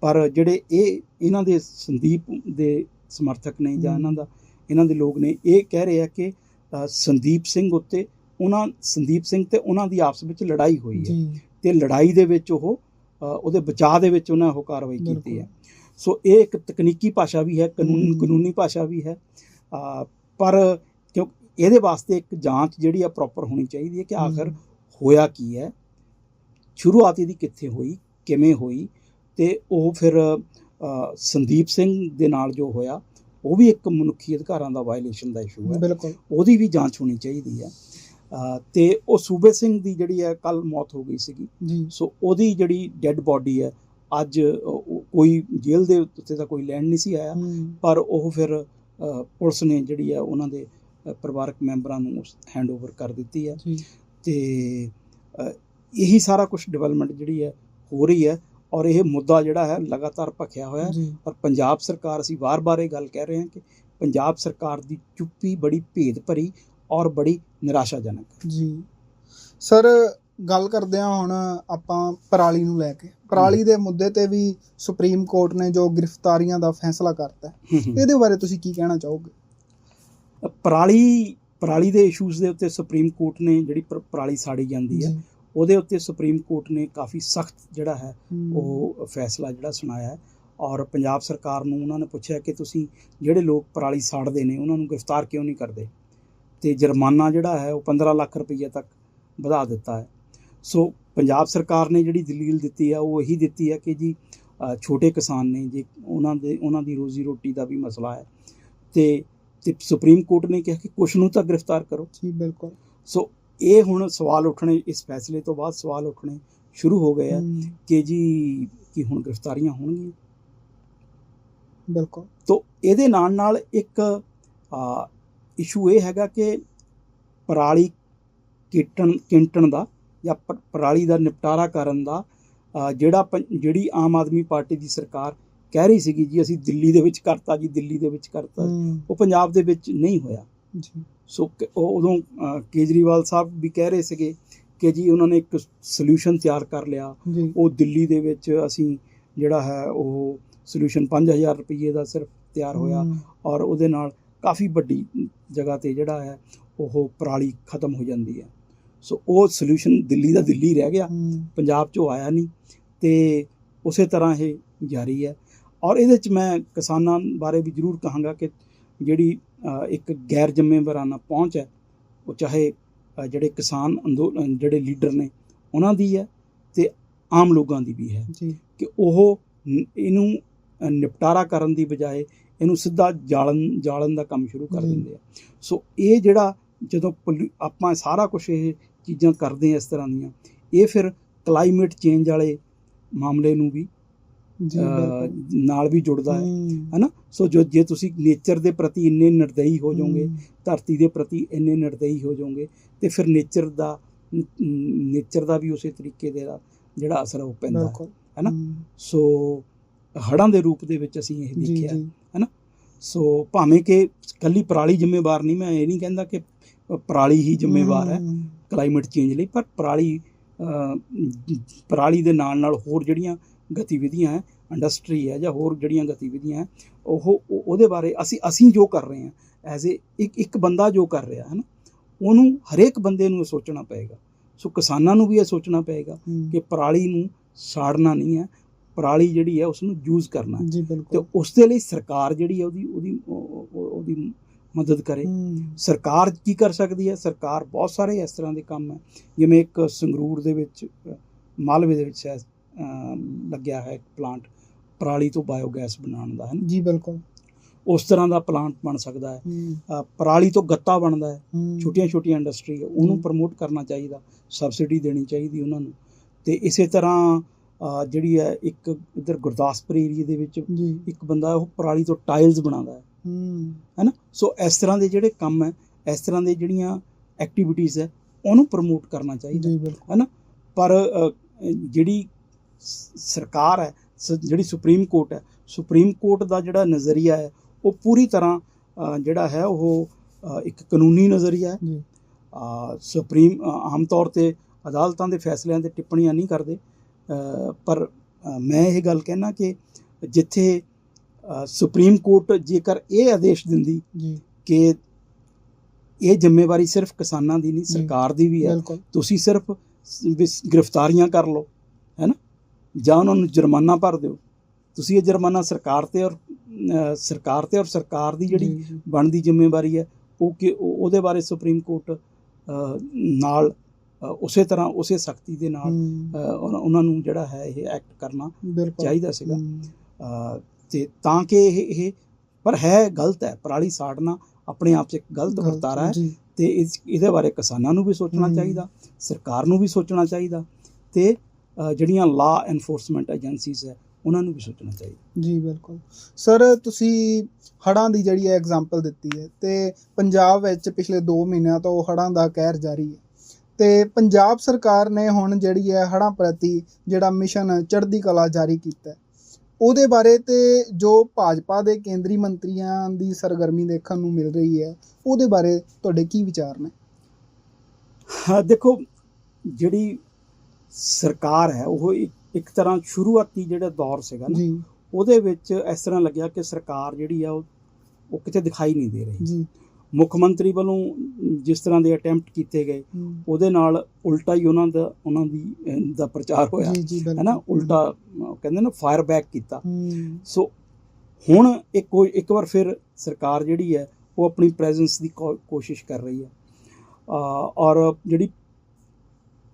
Speaker 1: ਪਰ ਜਿਹੜੇ ਇਹ ਇਹਨਾਂ ਦੇ ਸੰਦੀਪ ਦੇ ਸਮਰਥਕ ਨੇ ਜਾਂ। ਇਹਨਾਂ ਦਾ ਇਹਨਾਂ ਦੇ ਲੋਕ ਨੇ ਇਹ ਕਹਿ ਰਹੇ ਆ ਕਿ ਸੰਦੀਪ ਸਿੰਘ ਉੱਤੇ ਉਹਨਾਂ ਸੰਦੀਪ ਸਿੰਘ ਤੇ ਉਹਨਾਂ ਦੀ ਆਪਸ ਵਿੱਚ ਲੜਾਈ ਹੋਈ ਹੈ। ਤੇ ਲੜਾਈ ਦੇ ਵਿੱਚ ਉਹ ਉਹਦੇ ਬਚਾਅ ਦੇ ਵਿੱਚ ਉਹਨਾਂ ਉਹ ਕਾਰਵਾਈ ਕੀਤੀ। ਹੈ। ਸੋ ਇਹ ਇੱਕ ਤਕਨੀਕੀ ਭਾਸ਼ਾ ਵੀ ਹੈ ਕਾਨੂੰਨ। ਕਾਨੂੰਨੀ ਭਾਸ਼ਾ ਵੀ ਹੈ। ਪਰ ਕਿਉਂ ਇਹਦੇ ਵਾਸਤੇ ਇੱਕ ਜਾਂਚ ਜਿਹੜੀ ਆ ਪ੍ਰੋਪਰ ਹੋਣੀ ਚਾਹੀਦੀ ਹੈ ਕਿ ਆਖਰ ਹੋਇਆ ਕੀ ਹੈ ਸ਼ੁਰੂਆਤ ਇਹਦੀ ਕਿੱਥੇ ਹੋਈ ਕਿਵੇਂ ਹੋਈ ਤੇ ਉਹ ਫਿਰ ਸੰਦੀਪ ਸਿੰਘ ਦੇ ਨਾਲ ਜੋ ਹੋਇਆ ਉਹ ਵੀ ਇੱਕ ਮਨੁੱਖੀ ਅਧਿਕਾਰਾਂ ਦਾ ਵਾਇਲੇਸ਼ਨ ਦਾ ਇਸ਼ੂ ਹੈ।
Speaker 2: ਬਿਲਕੁਲ।
Speaker 1: ਉਹਦੀ ਵੀ ਜਾਂਚ ਹੋਣੀ ਚਾਹੀਦੀ ਹੈ। ਤੇ ਉਹ ਸੂਬੇ ਸਿੰਘ ਦੀ ਜਿਹੜੀ ਹੈ ਕੱਲ ਮੌਤ ਹੋ ਗਈ ਸੀਗੀ। ਸੋ ਉਹਦੀ ਜਿਹੜੀ ਡੈੱਡ ਬਾਡੀ ਹੈ ਅੱਜ ਕੋਈ ਜੇਲ੍ਹ ਦੇ ਉੱਤੇ ਤਾਂ ਕੋਈ ਲੈਣ ਨਹੀਂ ਸੀ ਆਇਆ। ਪਰ ਉਹ ਫਿਰ ਪੁਲਿਸ ਨੇ ਜਿਹੜੀ ਹੈ ਉਹਨਾਂ ਦੇ ਪਰਿਵਾਰਕ ਮੈਂਬਰਾਂ ਨੂੰ ਹੈਂਡਓਵਰ ਕਰ ਦਿੱਤੀ ਹੈ। ਤੇ ਇਹੀ ਸਾਰਾ ਕੁਝ ਡਿਵੈਲਪਮੈਂਟ ਜਿਹੜੀ ਹੈ ਹੋ ਰਹੀ ਹੈ ਔਰ ਇਹ ਮੁੱਦਾ ਜਿਹੜਾ ਹੈ ਲਗਾਤਾਰ ਭਖਿਆ ਹੋਇਆ ਹੈ। ਔਰ ਪੰਜਾਬ ਸਰਕਾਰ ਅਸੀਂ ਵਾਰ-ਵਾਰ ਇਹ ਗੱਲ ਕਹਿ ਰਹੇ ਹਾਂ ਕਿ ਪੰਜਾਬ ਸਰਕਾਰ ਦੀ ਚੁੱਪੀ ਬੜੀ ਭੇਦ ਭਰੀ ਔਰ ਬੜੀ ਨਿਰਾਸ਼ਾਜਨਕ
Speaker 2: ਜੀ। ਸਰ ਗੱਲ ਕਰਦੇ ਹਾਂ ਹੁਣ ਆਪਾਂ ਪਰਾਲੀ ਨੂੰ ਲੈ ਕੇ। ਪਰਾਲੀ ਦੇ ਮੁੱਦੇ ਤੇ ਵੀ ਸੁਪਰੀਮ ਕੋਰਟ ਨੇ ਜੋ ਗ੍ਰਿਫਤਾਰੀਆਂ ਦਾ ਫੈਸਲਾ ਕਰਤਾ ਇਹਦੇ ਬਾਰੇ ਤੁਸੀਂ ਕੀ ਕਹਿਣਾ ਚਾਹੋਗੇ?
Speaker 1: ਪਰਾਲੀ ਪਰਾਲੀ ਦੇ ਇਸ਼ੂਜ਼ ਦੇ ਉੱਤੇ ਸੁਪਰੀਮ ਕੋਰਟ ਨੇ ਜਿਹੜੀ ਪਰ- ਪਰਾਲੀ ਸਾੜੀ ਜਾਂਦੀ ਹੈ ਉਹਦੇ ਉੱਤੇ ਸੁਪਰੀਮ ਕੋਰਟ ਨੇ ਕਾਫੀ ਸਖਤ ਜਿਹੜਾ ਹੈ ਉਹ ਫੈਸਲਾ ਜਿਹੜਾ ਸੁਣਾਇਆ ਹੈ। ਔਰ ਪੰਜਾਬ ਸਰਕਾਰ ਨੂੰ ਉਹਨਾਂ ਨੇ ਪੁੱਛਿਆ ਕਿ ਤੁਸੀਂ ਜਿਹੜੇ ਲੋਕ ਪਰਾਲੀ ਸਾੜਦੇ ਨੇ ਉਹਨਾਂ ਨੂੰ ਗ੍ਰਿਫਤਾਰ ਕਿਉਂ ਨਹੀਂ ਕਰਦੇ? ਤੇ ਜੁਰਮਾਨਾ ਜਿਹੜਾ ਹੈ ਉਹ 15 ਲੱਖ ਰੁਪਈਏ ਤੱਕ ਵਧਾ ਦਿੱਤਾ ਹੈ। ਸੋ ਪੰਜਾਬ ਸਰਕਾਰ ਨੇ ਜਿਹੜੀ ਦਲੀਲ ਦਿੱਤੀ ਹੈ ਉਹ ਇਹੀ ਦਿੱਤੀ ਹੈ ਕਿ ਜੀ ਛੋਟੇ ਕਿਸਾਨ ਨੇ ਜੇ ਉਹਨਾਂ ਦੇ ਉਹਨਾਂ ਦੀ ਰੋਜ਼ੀ ਰੋਟੀ ਦਾ ਵੀ ਮਸਲਾ ਹੈ। ਤੇ ਤੇ ਸੁਪਰੀਮ ਕੋਰਟ ਨੇ ਕਿਹਾ ਕਿ ਕੁਛ ਨੂੰ ਤਾਂ ਗ੍ਰਿਫਤਾਰ ਕਰੋ।
Speaker 2: ਜੀ ਬਿਲਕੁਲ।
Speaker 1: ਸੋ ਇਹ ਹੁਣ ਸਵਾਲ ਉੱਠਣੇ ਇਸ ਫੈਸਲੇ ਤੋਂ ਬਾਅਦ ਸਵਾਲ ਉੱਠਣੇ ਸ਼ੁਰੂ ਹੋ ਗਏ ਆ ਕਿ ਜੀ ਕੀ ਹੁਣ ਗ੍ਰਿਫਤਾਰੀਆਂ ਹੋਣਗੀਆਂ?
Speaker 2: ਬਿਲਕੁਲ।
Speaker 1: ਤੋ ਇਹਦੇ ਨਾਲ ਨਾਲ ਇੱਕ ਇਸ਼ੂ ਇਹ ਹੈਗਾ ਕਿ ਪਰਾਲੀ ਕੀਟਣ ਕਿੰਟਣ ਦਾ ਜਾਂ ਪਰਾਲੀ ਦਾ ਨਿਪਟਾਰਾ ਕਰਨ ਦਾ ਜਿਹੜਾ ਜਿਹੜੀ ਆਮ ਆਦਮੀ ਪਾਰਟੀ ਦੀ ਸਰਕਾਰ ਕਹਿ ਰਹੀ ਸੀਗੀ ਜੀ ਅਸੀਂ ਦਿੱਲੀ ਦੇ ਵਿੱਚ ਕਰਤਾ ਜੀ ਦਿੱਲੀ ਦੇ ਵਿੱਚ ਕਰਤਾ ਉਹ ਪੰਜਾਬ ਦੇ ਵਿੱਚ ਨਹੀਂ ਹੋਇਆ।
Speaker 2: ਜੀ।
Speaker 1: ਸੋ ਉਹ ਉਦੋਂ ਕੇਜਰੀਵਾਲ ਸਾਹਿਬ ਵੀ ਕਹਿ ਰਹੇ ਸੀਗੇ ਕਿ ਜੀ ਉਹਨਾਂ ਨੇ ਇੱਕ ਸੋਲੂਸ਼ਨ ਤਿਆਰ ਕਰ ਲਿਆ। ਉਹ ਦਿੱਲੀ ਦੇ ਵਿੱਚ ਅਸੀਂ ਜਿਹੜਾ ਹੈ ਉਹ ਸੋਲੂਸ਼ਨ 5000 ਰੁਪਏ ਦਾ ਸਿਰਫ ਤਿਆਰ ਹੋਇਆ ਔਰ ਉਹਦੇ ਨਾਲ ਕਾਫੀ ਵੱਡੀ ਜਗ੍ਹਾ ਤੇ ਜਿਹੜਾ ਹੈ ਉਹ ਪਰਾਲੀ ਖਤਮ ਹੋ ਜਾਂਦੀ ਹੈ। ਸੋ ਉਹ ਸੋਲੂਸ਼ਨ ਦਿੱਲੀ ਦਾ ਦਿੱਲੀ ਰਹਿ ਗਿਆ। ਪੰਜਾਬ 'ਚੋਂ ਆਇਆ ਨਹੀਂ ਤੇ ਉਸੇ ਤਰ੍ਹਾਂ ਇਹ ਜਾਰੀ ਹੈ। ਔਰ ਇਹਦੇ 'ਚ ਮੈਂ ਕਿਸਾਨਾਂ ਬਾਰੇ ਵੀ ਜ਼ਰੂਰ ਕਹਾਂਗਾ ਕਿ ਜਿਹੜੀ ਇੱਕ ਗੈਰ ਜ਼ਿੰਮੇਵਾਰਾਨਾ ਪਹੁੰਚ ਹੈ ਉਹ ਚਾਹੇ ਜਿਹੜੇ ਕਿਸਾਨ ਅੰਦੋਲਨ ਜਿਹੜੇ ਲੀਡਰ ਨੇ ਉਹਨਾਂ ਦੀ ਹੈ ਤੇ ਆਮ ਲੋਕਾਂ ਦੀ ਵੀ ਹੈ। ਕਿ ਉਹ ਇਹਨੂੰ ਨਿਪਟਾਰਾ ਕਰਨ ਦੀ ਬਜਾਏ ਇਹਨੂੰ ਸਿੱਧਾ ਜਾਲਣ ਜਾਲਣ ਦਾ ਕੰਮ ਸ਼ੁਰੂ ਕਰ। ਦਿੰਦੇ ਆ। ਸੋ ਇਹ ਜਿਹੜਾ ਜਦੋਂ ਆਪਾਂ ਸਾਰਾ ਕੁਝ ਇਹ ਚੀਜ਼ਾਂ ਕਰਦੇ ਆ ਇਸ ਤਰ੍ਹਾਂ ਦੀਆਂ ਇਹ ਫਿਰ ਕਲਾਈਮੇਟ ਚੇਂਜ ਵਾਲੇ ਮਾਮਲੇ ਨੂੰ ਵੀ ਨਾਲ ਵੀ ਜੁੜਦਾ ਹੈ ਹੈਨਾ? ਸੋ ਜੋ ਜੇ ਤੁਸੀਂ ਨੇਚਰ ਦੇ ਪ੍ਰਤੀ ਇੰਨੇ ਨਿਰਦਈ ਹੋ ਜਾਓਗੇ ਧਰਤੀ ਦੇ ਪ੍ਰਤੀ ਇੰਨੇ ਨਿਰਦਈ ਹੋ ਜਾਓਗੇ ਤੇ ਫਿਰ ਨੇਚਰ ਦਾ ਨੇਚਰ ਦਾ ਵੀ ਉਸੇ ਤਰੀਕੇ ਦੇ ਦਾ ਜਿਹੜਾ ਅਸਰ ਉਹ ਪੈਂਦਾ ਹੈਨਾ? ਸੋ ਹੜ੍ਹਾਂ ਦੇ ਰੂਪ ਦੇ ਵਿੱਚ ਅਸੀਂ ਇਹ ਦੇਖਿਆ
Speaker 2: ਜੀ।
Speaker 1: ਸੋ ਭਾਵੇਂ ਕਿ ਕੱਲੀ ਪਰਾਲੀ ਜ਼ਿੰਮੇਵਾਰ ਨਹੀਂ ਮੈਂ ਇਹ ਨਹੀਂ ਕਹਿੰਦਾ ਕਿ ਪਰਾਲੀ ਹੀ ਜ਼ਿੰਮੇਵਾਰ ਹੈ ਕਲਾਈਮੇਟ ਚੇਂਜ ਲਈ ਪਰ ਪਰਾਲੀ ਪਰਾਲੀ ਦੇ ਨਾਲ ਨਾਲ ਹੋਰ ਜਿਹੜੀਆਂ ਗਤੀਵਿਧੀਆਂ ਹੈ ਇੰਡਸਟਰੀ ਹੈ ਜਾਂ ਹੋਰ ਜਿਹੜੀਆਂ ਗਤੀਵਿਧੀਆਂ ਹੈ ਉਹ ਉਹ- ਉਹਦੇ ਬਾਰੇ ਅਸੀਂ ਅਸੀਂ ਜੋ ਕਰ ਰਹੇ ਹਾਂ ਐਜ਼ ਏ ਇੱਕ ਇੱਕ ਬੰਦਾ ਜੋ ਕਰ ਰਿਹਾ ਹੈ ਨਾ ਉਹਨੂੰ ਹਰੇਕ ਬੰਦੇ ਨੂੰ ਇਹ ਸੋਚਣਾ ਪਏਗਾ ਸੋ ਕਿਸਾਨਾਂ ਨੂੰ ਵੀ ਇਹ ਸੋਚਣਾ ਪਏਗਾ
Speaker 2: ਹੂੰ।
Speaker 1: ਕਿ ਪਰਾਲੀ ਨੂੰ ਸਾੜਨਾ ਨਹੀਂ ਹੈ ਪਰਾਲੀ ਜਿਹੜੀ ਹੈ ਉਸ ਨੂੰ ਯੂਜ਼ ਕਰਨਾ ਹੈ। ਤੇ ਉਸ ਦੇ ਲਈ ਸਰਕਾਰ ਜਿਹੜੀ ਹੈ ਉਹਦੀ ਉਹਦੀ ਉਹ- ਉਹ- ਉਹਦੀ ਮਦਦ ਕਰੇ
Speaker 2: ਹੂੰ।
Speaker 1: ਸਰਕਾਰ ਕੀ ਕਰ ਸਕਦੀ ਹੈ ਸਰਕਾਰ ਬਹੁਤ ਸਾਰੇ ਇਸ ਤਰ੍ਹਾਂ ਦੇ ਕੰਮ ਹੈ ਜਿਵੇਂ ਇੱਕ ਸੰਗਰੂਰ ਦੇ ਵਿੱਚ ਮਾਲਵੇ ਦੇ ਵਿੱਚ ਅ, ਲੱਗਿਆ ਹੈ ਇੱਕ ਪਲਾਂਟ ਪਰਾਲੀ ਤੋਂ ਬਾਇਓਗੈਸ ਬਣਾਉਣ ਦਾ ਹੈ ਨਾ?
Speaker 2: ਜੀ ਬਿਲਕੁਲ।
Speaker 1: ਉਸ ਤਰ੍ਹਾਂ ਦਾ ਪਲਾਂਟ ਬਣ ਸਕਦਾ ਹੈ।
Speaker 2: ਹੂੰ।
Speaker 1: ਪਰਾਲੀ ਤੋਂ ਗੱਤਾ ਬਣਦਾ ਹੈ।
Speaker 2: ਹੂੰ।
Speaker 1: ਛੋਟੀਆਂ ਛੋਟੀਆਂ ਇੰਡਸਟਰੀ ਉਹਨੂੰ। ਪ੍ਰਮੋਟ ਕਰਨਾ ਚਾਹੀਦਾ ਸਬਸਿਡੀ ਦੇਣੀ ਚਾਹੀਦੀ ਉਹਨਾਂ ਨੂੰ। ਤੇ ਇਸੇ ਤਰ੍ਹਾਂ ਜਿਹੜੀ ਹੈ ਇੱਕ ਇਧਰ ਗੁਰਦਾਸਪੁਰ ਏਰੀਆ ਦੇ ਵਿੱਚ ਇੱਕ ਬੰਦਾ ਉਹ ਪਰਾਲੀ ਤੋਂ ਟਾਈਲਸ ਬਣਾਉਂਦਾ ਹੈ।
Speaker 2: ਹੂੰ।
Speaker 1: ਹੈਨਾ ਸੋ ਇਸ ਤਰ੍ਹਾਂ ਦੇ ਜਿਹੜੇ ਕੰਮ ਹੈ ਇਸ ਤਰ੍ਹਾਂ ਦੇ ਜਿਹੜੀਆਂ ਐਕਟੀਵਿਟੀਜ਼ ਹੈ ਉਹਨੂੰ ਪ੍ਰਮੋਟ ਕਰਨਾ ਚਾਹੀਦਾ।
Speaker 2: ਜੀ ਬਿਲਕੁਲ।
Speaker 1: ਪਰ ਜਿਹੜੀ ਸਰਕਾਰ ਹੈ ਜਿਹੜੀ ਸੁਪਰੀਮ ਕੋਰਟ ਹੈ ਸੁਪਰੀਮ ਕੋਰਟ ਦਾ ਜਿਹੜਾ ਨਜ਼ਰੀਆ ਹੈ ਉਹ ਪੂਰੀ ਤਰ੍ਹਾਂ ਜਿਹੜਾ ਹੈ ਉਹ ਇੱਕ ਕਾਨੂੰਨੀ ਨਜ਼ਰੀਆ ਹੈ। ਸੁਪਰੀਮ ਆਮ ਤੌਰ ਤੇ ਅਦਾਲਤਾਂ ਦੇ ਫੈਸਲਿਆਂ ਤੇ ਟਿੱਪਣੀਆਂ ਨਹੀਂ ਕਰਦੇ। ਪਰ ਮੈਂ ਇਹ ਗੱਲ ਕਹਿਣਾ ਕਿ ਜਿੱਥੇ ਸੁਪਰੀਮ ਕੋਰਟ ਜੇਕਰ ਇਹ ਆਦੇਸ਼ ਦਿੰਦੀ
Speaker 2: ਜੀ।
Speaker 1: ਕਿ ਇਹ ਜ਼ਿੰਮੇਵਾਰੀ ਸਿਰਫ ਕਿਸਾਨਾਂ ਦੀ ਨਹੀਂ। ਸਰਕਾਰ ਦੀ ਵੀ ਹੈ। ਤੁਸੀਂ ਸਿਰਫ ਗ੍ਰਿਫਤਾਰੀਆਂ ਕਰ ਲਓ ਹੈ ਨਾ? ਜਾਂ ਉਹਨਾਂ ਨੂੰ ਜੁਰਮਾਨਾ ਭਰ ਦਿਓ। ਤੁਸੀਂ ਇਹ ਜੁਰਮਾਨਾ ਸਰਕਾਰ ਤੇ ਔਰ ਸਰਕਾਰ ਤੇ ਔਰ ਸਰਕਾਰ ਦੀ ਜਿਹੜੀ। ਬਣਦੀ ਜ਼ਿੰਮੇਵਾਰੀ ਹੈ ਉਹ ਕਿ ਉਹ- ਉਹਦੇ ਬਾਰੇ ਸੁਪਰੀਮ ਕੋਰਟ ਨਾਲ ਉਸੇ ਤਰ੍ਹਾਂ ਉਸੇ ਸਖਤੀ ਦੇ ਨਾਲ ਉਹਨਾਂ ਨੂੰ ਜਿਹੜਾ ਹੈ ਇਹ ਐਕਟ ਕਰਨਾ ਚਾਹੀਦਾ ਸੀਗਾ। ਤੇ ਤਾਂ ਕਿ ਇਹ ਇਹ ਪਰ ਹੈ ਗਲਤ ਹੈ ਪਰਾਲੀ ਸਾੜਨਾ ਆਪਣੇ ਆਪ 'ਚ ਇੱਕ ਗਲਤ ਵਰਤਾਰਾ ਹੈ ਤੇ ਇਸ ਇਹਦੇ ਬਾਰੇ ਕਿਸਾਨਾਂ ਨੂੰ ਵੀ ਸੋਚਣਾ। ਚਾਹੀਦਾ ਸਰਕਾਰ ਨੂੰ ਵੀ ਸੋਚਣਾ ਚਾਹੀਦਾ ਤੇ ਜਿਹੜੀਆਂ ਲਾ ਐਨਫੋਰਸਮੈਂਟ ਏਜੰਸੀਜ਼ ਹੈ ਉਹਨਾਂ ਨੂੰ ਵੀ ਸੋਚਣਾ ਚਾਹੀਦਾ।
Speaker 2: ਜੀ ਬਿਲਕੁਲ। ਸਰ ਤੁਸੀਂ ਹੜ੍ਹਾਂ ਦੀ ਜਿਹੜੀ ਹੈ ਐਗਜ਼ਾਮਪਲ ਦਿੱਤੀ ਹੈ ਤੇ ਪੰਜਾਬ ਵਿੱਚ ਪਿਛਲੇ 2 ਮਹੀਨਿਆਂ ਤੋਂ ਹੜ੍ਹਾਂ ਦਾ ਕਹਿਰ ਜਾਰੀ ਹੈ। ਤੇ ਪੰਜਾਬ ਸਰਕਾਰ ਨੇ ਹੁਣ ਜਿਹੜੀ ਹੈ ਹੜ੍ਹਾਂ ਪ੍ਰਤੀ ਜਿਹੜਾ ਮਿਸ਼ਨ ਚੜ੍ਹਦੀ ਕਲਾ ਜਾਰੀ ਕੀਤਾ ਉਹਦੇ ਬਾਰੇ ਤੇ ਜੋ ਭਾਜਪਾ ਦੇ ਕੇਂਦਰੀ ਮੰਤਰੀਆਂ ਦੀ ਸਰਗਰਮੀ ਦੇਖਣ ਨੂੰ ਮਿਲ ਰਹੀ ਹੈ ਉਹਦੇ ਬਾਰੇ ਤੁਹਾਡੇ ਕੀ ਵਿਚਾਰ ਨੇ?
Speaker 1: ਹਾਂ, ਦੇਖੋ ਜਿਹੜੀ ਸਰਕਾਰ ਹੈ ਉਹ ਇੱਕ ਤਰ੍ਹਾਂ ਸ਼ੁਰੂਆਤੀ ਜਿਹੜਾ ਦੌਰ ਸੀਗਾ ਨਾ
Speaker 2: ਜੀ।
Speaker 1: ਉਹਦੇ ਵਿੱਚ ਇਸ ਤਰ੍ਹਾਂ ਲੱਗਿਆ ਕਿ ਸਰਕਾਰ ਜਿਹੜੀ ਆ ਉਹ ਉਹ ਕਿਤੇ ਦਿਖਾਈ ਨਹੀਂ ਦੇ ਰਹੀ।
Speaker 2: ਜੀ।
Speaker 1: ਮੁੱਖ ਮੰਤਰੀ ਵੱਲੋਂ ਜਿਸ ਤਰ੍ਹਾਂ ਦੇ ਅਟੈਂਪਟ ਕੀਤੇ ਗਏ ਉਹਦੇ ਨਾਲ ਉਲਟਾ ਹੀ ਉਹਨਾਂ ਦਾ ਉਹਨਾਂ ਦੀ ਦਾ ਪ੍ਰਚਾਰ ਹੋਇਆ। ਹੈ ਨਾ? ਉਲਟਾ ਕਹਿੰਦੇ ਨਾ ਫਾਇਰ ਬੈਕ ਕੀਤਾ। ਸੋ ਹੁਣ ਇੱਕ ਇੱਕ ਵਾਰ ਫਿਰ ਸਰਕਾਰ ਜਿਹੜੀ ਹੈ ਉਹ ਆਪਣੀ ਪ੍ਰੈਜ਼ੈਂਸ ਦੀ ਕੋਸ਼ਿਸ਼ ਕਰ ਰਹੀ ਹੈ। ਔਰ ਜਿਹੜੀ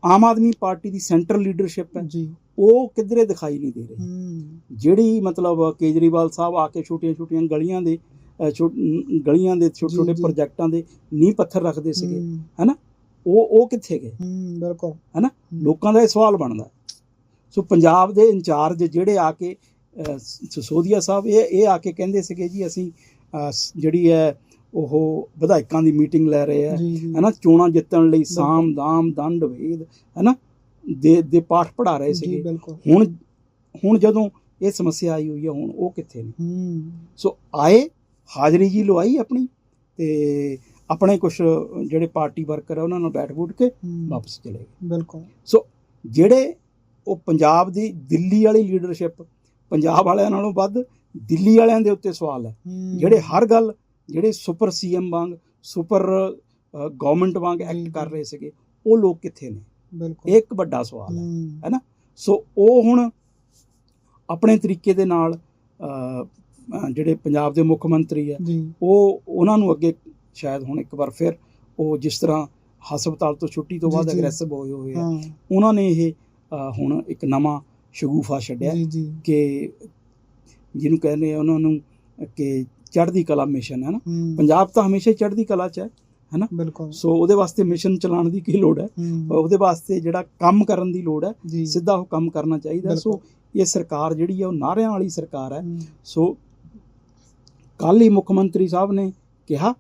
Speaker 1: ਆਮ ਆਦਮੀ ਪਾਰਟੀ ਦੀ ਸੈਂਟਰਲ ਲੀਡਰਸ਼ਿਪ ਹੈ।
Speaker 2: ਜੀ।
Speaker 1: ਉਹ ਕਿਧਰੇ ਦਿਖਾਈ ਨਹੀਂ ਦੇ ਰਹੀ। ਜਿਹੜੀ ਮਤਲਬ ਕੇਜਰੀਵਾਲ ਸਾਹਿਬ ਆ ਕੇ ਛੋਟੀਆਂ-ਛੋਟੀਆਂ ਗਲੀਆਂ ਦੇ ਗਲੀਆਂ ਦੇ ਛੋਟੇ-ਛੋਟੇ। ਪ੍ਰੋਜੈਕਟਾਂ ਦੇ ਨੀਂਹ ਪੱਥਰ ਰੱਖਦੇ ਸੀਗੇ।
Speaker 2: ਹਮ,
Speaker 1: ਉਹ ਉਹ ਕਿੱਥੇ ਗਏ?
Speaker 2: ਹਮ, ਬਿਲਕੁਲ।
Speaker 1: ਹੈਨਾ? ਲੋਕਾਂ ਦਾ ਇਹ ਸਵਾਲ ਬਣਦਾ। ਹੈ। ਸੋ ਪੰਜਾਬ ਦੇ ਇੰਚਾਰਜ ਜਿਹੜੇ ਆ ਕੇ ਸਸੋਦੀਆ ਸਾਹਿਬ ਇਹ ਇਹ ਆ ਕੇ ਕਹਿੰਦੇ ਸੀਗੇ ਜੀ ਅਸੀਂ ਜਿਹੜੀ ਹੈ ਉਹ ਵਿਧਾਇਕਾਂ ਦੀ ਮੀਟਿੰਗ ਲੈ ਰਹੇ
Speaker 2: ਜੀ
Speaker 1: ਹੈਨਾ? ਚੋਣਾਂ ਜਿੱਤਣ ਲਈ ਸਾਮ ਦਾਮ ਦੰਡ ਵੇਦ ਹੈਨਾ? ਦੇ ਦੇ ਪਾਠ ਪੜਾ ਰਹੇ ਸੀਗੇ। ਹੁਣ ਹੁਣ ਜਦੋਂ ਇਹ ਸਮੱਸਿਆ ਆਈ ਹੋਈ ਹੈ ਹੁਣ ਉਹ ਕਿੱਥੇ ਨੇ? ਸੋ ਆਏ ਹਾਜ਼ਰੀ ਜੀ ਲਵਾਈ ਆਪਣੀ ਤੇ ਆਪਣੇ ਕੁਝ ਜਿਹੜੇ ਪਾਰਟੀ ਵਰਕਰ ਆ ਉਹਨਾਂ ਨਾਲ ਬੈਠ ਬੂਠ ਕੇ ਵਾਪਸ ਚਲੇ ਗਏ।
Speaker 2: ਬਿਲਕੁਲ।
Speaker 1: ਸੋ ਜਿਹੜੇ ਉਹ ਪੰਜਾਬ ਦੀ ਦਿੱਲੀ ਵਾਲੀ ਲੀਡਰਸ਼ਿਪ ਪੰਜਾਬ ਵਾਲਿਆਂ ਨਾਲੋਂ ਵੱਧ ਦਿੱਲੀ ਵਾਲਿਆਂ ਦੇ ਉੱਤੇ ਸਵਾਲ ਹੈ। ਜਿਹੜੇ ਹਰ ਗੱਲ ਜਿਹੜੇ ਸੁਪਰ ਸੀਐਮ ਵਾਂਗ ਸੁਪਰ ਗਵਰਨਮੈਂਟ ਵਾਂਗ ਐਕਟ ਕਰ। ਰਹੇ ਸੀਗੇ ਉਹ ਲੋਕ ਕਿੱਥੇ ਨੇ?
Speaker 2: ਬਿਲਕੁਲ।
Speaker 1: ਇੱਕ ਵੱਡਾ ਸਵਾਲ ਹੈ ਨਾ? ਸੋ ਉਹ ਹੁਣ ਆਪਣੇ ਤਰੀਕੇ ਦੇ ਨਾਲ ਜਿਹੜੇ ਪੰਜਾਬ ਦੇ ਮੁੱਖ ਮੰਤਰੀ ਹੈ ਉਹ ਉਹਨਾਂ ਨੂੰ ਅੱਗੇ ਸ਼ਾਇਦ ਹੁਣ ਇੱਕ ਵਾਰ ਫਿਰ ਉਹ ਜਿਸ ਤਰ੍ਹਾਂ ਹਸਪਤਾਲ ਤੋਂ ਛੁੱਟੀ ਤੋਂ ਬਾਅਦ। ਅਗਰੈਸਿਵ ਹੋਏ ਹੋਏ ਆ ਉਹਨਾਂ ਨੇ ਇਹ ਹੁਣ ਇੱਕ ਨਵਾਂ ਸ਼ਗੂਫਾ ਛੱਡਿਆ ਕਿ ਜਿਹਨੂੰ ਕਹਿੰਦੇ ਆ ਉਹਨਾਂ ਨੂੰ ਕਿ ਚੜ੍ਹਦੀ ਕਲਾ ਮਿਸ਼ਨ ਹੈ ਨਾ? ਪੰਜਾਬ ਤਾਂ ਹਮੇਸ਼ਾ ਹੀ ਚੜ੍ਹਦੀ ਕਲਾ 'ਚ ਹੈ
Speaker 2: ਬਿਲਕੁਲ।
Speaker 1: ਸੋ ਉਹਦੇ ਵਾਸਤੇ ਮਿਸ਼ਨ ਚਲਾਉਣ ਦੀ ਕੀ ਲੋੜ ਹੈ? ਉਹਦੇ ਵਾਸਤੇ ਜਿਹੜਾ ਕੰਮ ਕਰਨ ਦੀ ਲੋੜ ਹੈ ਸਿੱਧਾ ਉਹ ਕੰਮ ਕਰਨਾ ਚਾਹੀਦਾ। ਸੋ। ਇਹ ਸਰਕਾਰ ਜਿਹੜੀ ਹੈ ਉਹ ਨਾਰਿਆਂ ਵਾਲੀ ਸਰਕਾਰ ਹੈ। ਸੋ ਕੱਲ ਹੀ ਮੁੱਖ ਮੰਤਰੀ ਸਾਹਿਬ ਨੇ ਕਿਹਾ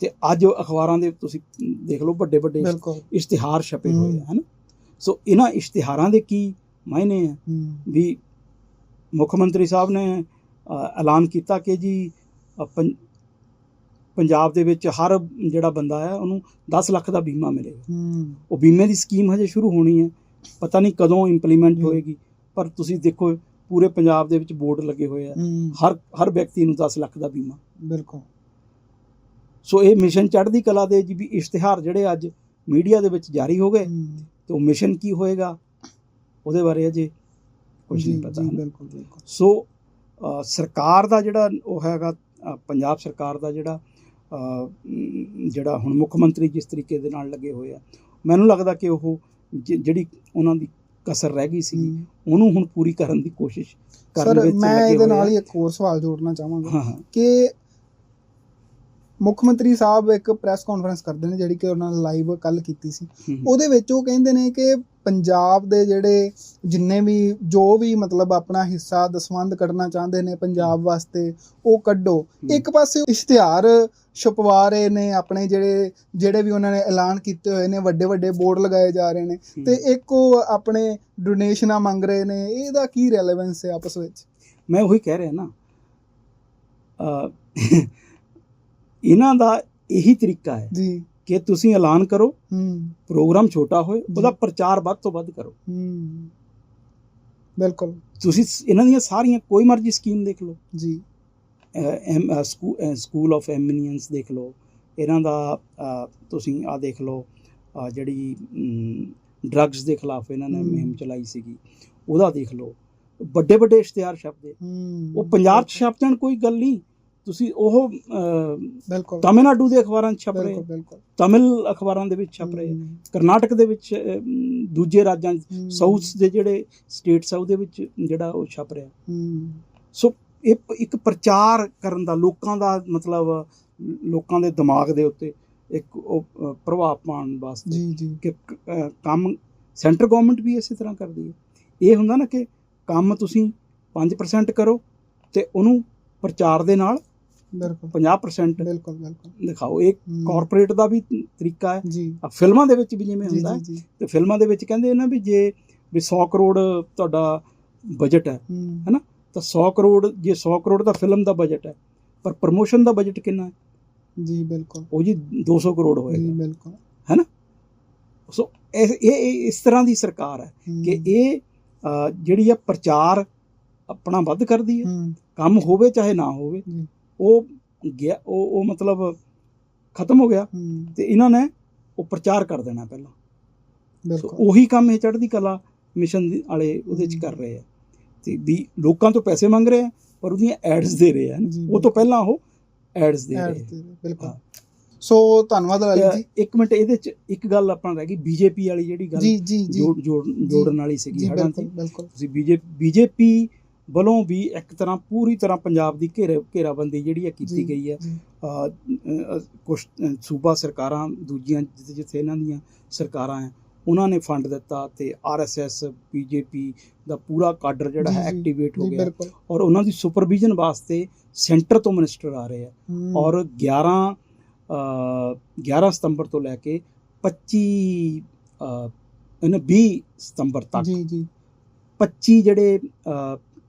Speaker 1: ਤੇ ਅੱਜ ਅਖਬਾਰਾਂ ਦੇ ਤੁਸੀਂ ਦੇਖ ਲਓ ਵੱਡੇ ਵੱਡੇ ਇਸ਼ਤਿਹਾਰ ਛਪੇ ਹੋਏ। ਹਨ ਸੋ ਇਹਨਾਂ ਇਸ਼ਤਿਹਾਰਾਂ ਦੇ ਕੀ ਮਾਇਨੇ ਹੈ। ਵੀ ਮੁੱਖ ਮੰਤਰੀ ਸਾਹਿਬ ਨੇ ਐਲਾਨ ਕੀਤਾ ਕਿ ਜੀ ਪੰਜਾਬ ਦੇ ਵਿੱਚ ਹਰ ਜਿਹੜਾ ਬੰਦਾ ਹੈ ਉਹਨੂੰ 10 ਲੱਖ ਦਾ ਬੀਮਾ ਮਿਲੇਗਾ। ਉਹ ਬੀਮੇ ਦੀ ਸਕੀਮ ਹਜੇ ਸ਼ੁਰੂ ਹੋਣੀ ਹੈ। ਪਤਾ ਨਹੀਂ ਕਦੋਂ ਇੰਪਲੀਮੈਂਟ। ਹੋਏਗੀ ਪਰ ਤੁਸੀਂ ਦੇਖੋ ਪੂਰੇ ਪੰਜਾਬ ਦੇ ਵਿੱਚ ਬੋਰਡ ਲੱਗੇ ਹੋਏ ਆ। ਹਰ ਹਰ ਵਿਅਕਤੀ ਨੂੰ 10 ਲੱਖ ਦਾ ਬੀਮਾ।
Speaker 2: ਬਿਲਕੁਲ।
Speaker 1: ਸੋ ਇਹ ਮਿਸ਼ਨ ਚੜ੍ਹਦੀ ਕਲਾ ਦੇ ਜੀ ਵੀ ਇਸ਼ਤਿਹਾਰ ਜਿਹੜੇ ਅੱਜ ਮੀਡੀਆ ਦੇ ਵਿੱਚ ਜਾਰੀ ਹੋ ਗਏ ਤੇ ਉਹ ਮਿਸ਼ਨ ਕੀ ਹੋਏਗਾ ਉਹਦੇ ਬਾਰੇ ਅਜੇ ਕੁਝ ਨਹੀਂ ਪਤਾ।
Speaker 2: ਬਿਲਕੁਲ ਬਿਲਕੁਲ।
Speaker 1: ਸੋ ਸਰਕਾਰ ਦਾ ਜਿਹੜਾ ਉਹ ਹੈਗਾ ਪੰਜਾਬ ਸਰਕਾਰ ਦਾ ਜਿਹੜਾ ਮ, ਜਿਹੜਾ ਹੁਣ ਮੁੱਖ ਮੰਤਰੀ ਜਿਸ ਤਰੀਕੇ ਦੇ ਨਾਲ ਲੱਗੇ ਹੋਏ ਆ ਮੈਨੂੰ ਲੱਗਦਾ ਕਿ ਉਹ ਜਿਹੜੀ ਉਹਨਾਂ ਦੀ ਕਸਰ ਰਹਿ ਗਈ ਸੀ। ਉਹਨੂੰ ਹੁਣ ਪੂਰੀ ਕਰਨ ਦੀ ਕੋਸ਼ਿਸ਼ ਕਰਨ
Speaker 2: ਸਰ
Speaker 1: ਵਿੱਚ
Speaker 2: ਮੈਂ
Speaker 1: ਲੱਗੇ
Speaker 2: ਇਹਦੇ ਨਾਲ। ਹੀ ਇੱਕ ਹੋਰ ਸਵਾਲ ਜੋੜਨਾ ਚਾਹਾਂਗਾ ਕਿ ਮੁੱਖ ਮੰਤਰੀ ਸਾਹਿਬ ਇੱਕ ਪ੍ਰੈਸ ਕਾਨਫਰੰਸ ਕਰਦੇ ਨੇ ਜਿਹੜੀ ਕਿ ਉਹਨਾਂ ਨੇ ਲਾਈਵ ਕੱਲ ਕੀਤੀ ਸੀ ਉਹਦੇ ਵਿੱਚ ਉਹ ਕਹਿੰਦੇ ਨੇ ਕਿ ਪੰਜਾਬ ਦੇ ਜਿਹੜੇ ਜਿੰਨੇ ਵੀ ਜੋ ਵੀ ਮਤਲਬ ਆਪਣਾ ਹਿੱਸਾ ਦਸਵੰਦ ਕੱਢਣਾ ਚਾਹੁੰਦੇ ਨੇ ਪੰਜਾਬ ਵਾਸਤੇ ਉਹ ਕੱਢੋ। ਇੱਕ ਪਾਸੇ ਇਸ਼ਤਿਹਾਰ ਛਪਵਾ ਰਹੇ ਨੇ ਆਪਣੇ ਜਿਹੜੇ ਜਿਹੜੇ ਵੀ ਉਹਨਾਂ ਨੇ ਐਲਾਨ ਕੀਤੇ ਹੋਏ ਨੇ ਵੱਡੇ ਵੱਡੇ ਬੋਰਡ ਲਗਾਏ ਜਾ ਰਹੇ ਨੇ। ਤੇ ਇੱਕ ਉਹ ਆਪਣੇ ਡੋਨੇਸ਼ਨਾਂ ਮੰਗ ਰਹੇ ਨੇ ਇਹਦਾ ਕੀ ਰੈਲੇਵੈਂਸ ਹੈ ਆਪਸ ਵਿੱਚ
Speaker 1: ਮੈਂ ਉਹੀ ਕਹਿ ਰਿਹਾ ਨਾ ਇਹਨਾਂ ਦਾ ਇਹੀ ਤਰੀਕਾ ਹੈ
Speaker 2: ਜੀ
Speaker 1: ਕਿ ਤੁਸੀਂ ਐਲਾਨ ਕਰੋ
Speaker 2: ਹੂੰ।
Speaker 1: ਪ੍ਰੋਗਰਾਮ ਛੋਟਾ ਹੋਏ ਉਹਦਾ। ਪ੍ਰਚਾਰ ਵੱਧ ਤੋਂ ਵੱਧ ਕਰੋ।
Speaker 2: ਹੂੰ। ਬਿਲਕੁਲ।
Speaker 1: ਤੁਸੀਂ ਇਹਨਾਂ ਦੀਆਂ ਸਾਰੀਆਂ ਕੋਈ ਮਰਜ਼ੀ ਸਕੀਮ ਦੇਖ ਲਓ।
Speaker 2: ਜੀ।
Speaker 1: ਸਕੂਲ ਆਫ ਐਮਿਨੀਅੰਸ ਦੇਖ ਲਓ। ਇਹਨਾਂ ਦਾ ਤੁਸੀਂ ਆ ਦੇਖ ਲਓ ਜਿਹੜੀ ਡਰੱਗਸ ਦੇ ਖਿਲਾਫ ਇਹਨਾਂ ਨੇ
Speaker 2: ਹਮ।
Speaker 1: ਮੁਹਿੰਮ ਚਲਾਈ ਸੀਗੀ ਉਹਦਾ ਦੇਖ ਲਓ। ਵੱਡੇ ਵੱਡੇ ਇਸ਼ਤਿਹਾਰ ਛਪਦੇ। ਉਹ ਪੰਜਾਬ 'ਚ ਛਪ ਜਾਣ ਕੋਈ ਗੱਲ ਨਹੀਂ। ਤੁਸੀਂ ਉਹ
Speaker 2: ਬਿਲਕੁਲ।
Speaker 1: ਤਾਮਿਲਨਾਡੂ ਦੇ ਅਖਬਾਰਾਂ 'ਚ ਛਪ ਰਹੇ
Speaker 2: ਬਿਲਕੁਲ
Speaker 1: ਤਮਿਲ ਅਖਬਾਰਾਂ ਦੇ ਵਿੱਚ ਛਪ ਰਹੇ ਕਰਨਾਟਕ ਦੇ ਵਿੱਚ ਦੂਜੇ ਰਾਜਾਂ ਸਾਊਥ ਦੇ ਜਿਹੜੇ ਸਟੇਟਸ ਆ ਉਹਦੇ ਵਿੱਚ ਜਿਹੜਾ ਉਹ ਛਪ ਰਿਹਾ। ਸੋ ਇਹ ਇੱਕ ਪ੍ਰਚਾਰ ਕਰਨ ਦਾ ਲੋਕਾਂ ਦਾ ਮਤਲਬ ਲੋਕਾਂ ਦੇ ਦਿਮਾਗ ਦੇ ਉੱਤੇ ਇੱਕ ਉਹ ਪ੍ਰਭਾਵ ਪਾਉਣ ਵਾਸਤੇ
Speaker 2: ਜੀ ਜੀ।
Speaker 1: ਕਿ ਕੰਮ ਸੈਂਟਰ ਗਵਰਨਮੈਂਟ ਵੀ ਇਸੇ ਤਰ੍ਹਾਂ ਕਰਦੀ ਹੈ। ਇਹ ਹੁੰਦਾ ਨਾ ਕਿ ਕੰਮ ਤੁਸੀਂ 5% ਕਰੋ ਤੇ ਉਹਨੂੰ ਪ੍ਰਚਾਰ ਦੇ ਨਾਲ
Speaker 2: ਬਿਲਕੁਲ।
Speaker 1: 50%
Speaker 2: ਬਿਲਕੁਲ ਬਿਲਕੁਲ।
Speaker 1: ਦਿਖਾਓ ਇਹ ਕਾਰਪੋਰੇਟ ਦਾ ਵੀ ਤਰੀਕਾ ਹੈ।
Speaker 2: ਜੀ।
Speaker 1: ਆ ਫਿਲਮਾਂ ਦੇ ਵਿੱਚ ਵੀ ਜਿਵੇਂ
Speaker 2: ਜੀ
Speaker 1: ਹੁੰਦਾ ਹੈ
Speaker 2: ਜੀ ਜੀ।
Speaker 1: ਤੇ ਫਿਲਮਾਂ ਦੇ ਵਿੱਚ ਕਹਿੰਦੇ ਨਾ ਵੀ ਜੇ ਵੀ 100 ਕਰੋੜ ਤੁਹਾਡਾ ਬਜਟ ਹੈ
Speaker 2: ਹੂੰ।
Speaker 1: ਹੈ ਨਾ? ਤਾਂ 100 ਕਰੋੜ ਜੇ 100 ਕਰੋੜ ਦਾ ਫਿਲਮ ਦਾ ਬਜਟ ਹੈ ਪਰ ਪ੍ਰਮੋਸ਼ਨ ਦਾ ਬਜਟ ਕਿੰਨਾ ਹੈ?
Speaker 2: ਜੀ ਬਿਲਕੁਲ।
Speaker 1: ਉਹ ਜੀ 200 ਕਰੋੜ
Speaker 2: ਜੀ
Speaker 1: ਹੋਏਗਾ
Speaker 2: ਬਿਲਕੁਲ
Speaker 1: ਸੋ ਇਹ ਇਹ ਇਸ ਤਰ੍ਹਾਂ ਦੀ ਸਰਕਾਰ ਹੈ ਕਿ ਇਹ ਜਿਹੜੀ ਆ ਪ੍ਰਚਾਰ ਆਪਣਾ ਵੱਧ ਕਰਦੀ ਹੈ। ਕੰਮ ਹੋਵੇ ਚਾਹੇ ਨਾ ਹੋਵੇ
Speaker 2: ਜੀ।
Speaker 1: ਉਹ ਗਿਆ ਉਹ ਉਹ ਮਤਲਬ ਖਤਮ ਹੋ ਗਿਆ ਤੇ ਇਹਨਾਂ ਨੇ ਉਹ ਪ੍ਰਚਾਰ ਕਰ ਦੇਣਾ ਪਹਿਲਾਂ।
Speaker 2: ਬਿਲਕੁਲ।
Speaker 1: ਉਹੀ ਕੰਮ ਇਹ ਚੜ੍ਹਦੀ ਕਲਾ ਮਿਸ਼ਨ ਵਾਲੇ ਉਹਦੇ ਚ ਕਰ ਰਹੇ ਆ। ਤੇ ਵੀ ਲੋਕਾਂ ਤੋਂ ਪੈਸੇ ਮੰਗ ਰਹੇ ਆ ਪਰ ਉਹਦੀਆਂ ਐਡਸ ਦੇ ਰਹੇ ਆ ਉਹ ਤੋਂ ਪਹਿਲਾਂ ਉਹ ਐਡਸ ਦੇ ਰਹੇ
Speaker 2: ਬਿਲਕੁਲ। ਸੋ ਧੰਨਵਾਦ
Speaker 1: ਤੇ
Speaker 2: ਜੀ।
Speaker 1: ਇੱਕ ਮਿੰਟ ਇਹਦੇ ਚ ਇੱਕ ਗੱਲ ਆਪਾਂ ਰਹਿ ਗਈ ਬੀਜੇਪੀ ਵਾਲੀ ਜਿਹੜੀ ਗੱਲ ਜੋੜ ਜੋੜ ਜੋੜਨ ਵਾਲੀ ਸੀਗੀ ਹੜਾਂ ਦੀ। ਤੁਸੀਂ ਬੀਜੇ ਬੀਜੇਪੀ ਵੱਲੋਂ ਵੀ ਇੱਕ ਤਰ੍ਹਾਂ ਪੂਰੀ ਤਰ੍ਹਾਂ ਪੰਜਾਬ ਦੀ ਘੇਰੇ ਘੇਰਾਬੰਦੀ ਜਿਹੜੀ ਹੈ ਕੀਤੀ ਗਈ ਹੈ। ਅ, ਸੂਬਾ ਸਰਕਾਰਾਂ ਦੂਜੀਆਂ ਜਿੱਥੇ ਜਿੱਥੇ ਇਹਨਾਂ ਦੀਆਂ ਸਰਕਾਰਾਂ ਹੈ ਉਹਨਾਂ ਨੇ ਫੰਡ ਦਿੱਤਾ ਤੇ ਆਰਐਸਐਸ ਬੀਜੇਪੀ ਦਾ ਪੂਰਾ ਕਾਡਰ ਜਿਹੜਾ ਹੈ ਐਕਟੀਵੇਟ ਹੋ ਗਿਆ। ਔਰ ਉਹਨਾਂ ਦੀ ਸੁਪਰਵਿਜ਼ਨ ਵਾਸਤੇ ਸੈਂਟਰ ਤੋਂ ਮਿਨਿਸਟਰ ਆ ਰਹੇ ਆ। ਔਰ 11 ਅ, 11 ਸਤੰਬਰ ਤੋਂ ਲੈ ਕੇ 25 ਅ, ਇਹਨਾਂ 20 ਸਤੰਬਰ ਤੱਕ
Speaker 2: ਜੀ ਜੀ।
Speaker 1: 25 ਜਿਹੜੇ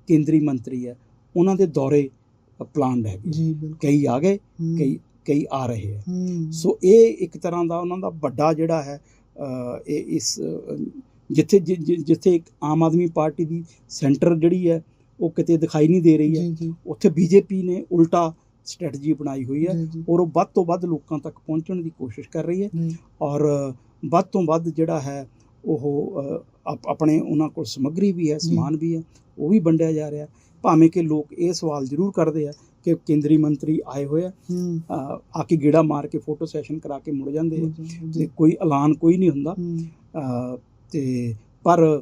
Speaker 1: ਕੇਂਦਰੀ ਮੰਤਰੀ ਹੈ ਉਹਨਾਂ ਦੇ ਦੌਰੇ ਪਲਾਨਡ ਹੈਗੇ
Speaker 2: ਜੀ
Speaker 1: ਕਈ ਆ ਗਏ
Speaker 2: ਹੂੰ,
Speaker 1: ਕਈ ਕਈ ਆ ਰਹੇ ਹੈ।
Speaker 2: ਹੂੰ।
Speaker 1: ਸੋ ਇਹ ਇੱਕ ਤਰ੍ਹਾਂ ਦਾ ਉਹਨਾਂ ਦਾ ਵੱਡਾ ਜਿਹੜਾ ਹੈ ਇਹ ਇਸ ਜਿੱਥੇ ਜਿੱਥੇ ਇੱਕ ਆਮ ਆਦਮੀ ਪਾਰਟੀ ਦੀ ਸੈਂਟਰ ਜਿਹੜੀ ਹੈ ਉਹ ਕਿਤੇ ਦਿਖਾਈ ਨਹੀਂ ਦੇ ਰਹੀ ਹੈ। ਉੱਥੇ ਬੀਜੇਪੀ ਨੇ ਉਲਟਾ ਸਟ੍ਰੈਟਜੀ ਬਣਾਈ ਹੋਈ ਹੈ ਔਰ ਉਹ ਵੱਧ ਤੋਂ ਵੱਧ ਲੋਕਾਂ ਤੱਕ ਪਹੁੰਚਣ ਦੀ ਕੋਸ਼ਿਸ਼ ਕਰ ਰਹੀ ਹੈ ਔਰ ਵੱਧ ਤੋਂ ਵੱਧ ਜਿਹੜਾ ਹੈ ਉਹ ਆਪਣੇ ਉਹਨਾਂ ਕੋਲ ਸਮੱਗਰੀ ਵੀ ਹੈ। ਸਮਾਨ ਵੀ ਹੈ ਉਹ ਵੀ ਵੰਡਿਆ ਜਾ ਰਿਹਾ ਭਾਵੇਂ ਕਿ ਲੋਕ ਇਹ ਸਵਾਲ ਜ਼ਰੂਰ ਕਰਦੇ ਆ ਕਿ ਕੇਂਦਰੀ ਮੰਤਰੀ ਆਏ ਹੋਏ ਆ ਆ ਕੇ ਗੇੜਾ ਮਾਰ ਕੇ ਫੋਟੋ ਸੈਸ਼ਨ ਕਰਾ ਕੇ ਮੁੜ ਜਾਂਦੇ ਆ। ਤੇ ਕੋਈ ਐਲਾਨ ਕੋਈ ਨਹੀਂ ਹੁੰਦਾ। ਤੇ ਪਰ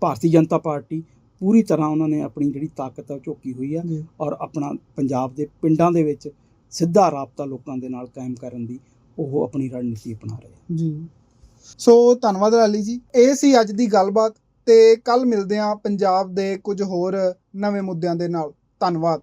Speaker 1: ਭਾਰਤੀ ਜਨਤਾ ਪਾਰਟੀ ਪੂਰੀ ਤਰ੍ਹਾਂ ਉਹਨਾਂ ਨੇ ਆਪਣੀ ਜਿਹੜੀ ਤਾਕਤ ਉਹ ਝੋਕੀ ਹੋਈ ਹੈ
Speaker 2: ਜੀ।
Speaker 1: ਔਰ ਆਪਣਾ ਪੰਜਾਬ ਦੇ ਪਿੰਡਾਂ ਦੇ ਵਿੱਚ ਸਿੱਧਾ ਰਾਬਤਾ ਲੋਕਾਂ ਦੇ ਨਾਲ ਕਾਇਮ ਕਰਨ ਦੀ ਉਹ ਆਪਣੀ ਰਣਨੀਤੀ ਅਪਣਾ ਰਹੇ ਆ।
Speaker 2: ਜੀ। ਸੋ ਧੰਨਵਾਦ ਲਾਲੀ ਜੀ। ਇਹ ਸੀ ਅੱਜ ਦੀ ਗੱਲਬਾਤ ਤੇ ਕੱਲ ਮਿਲਦੇ ਹਾਂ ਪੰਜਾਬ ਦੇ ਕੁਝ ਹੋਰ ਨਵੇਂ ਮੁੱਦਿਆਂ ਦੇ ਨਾਲ। ਧੰਨਵਾਦ।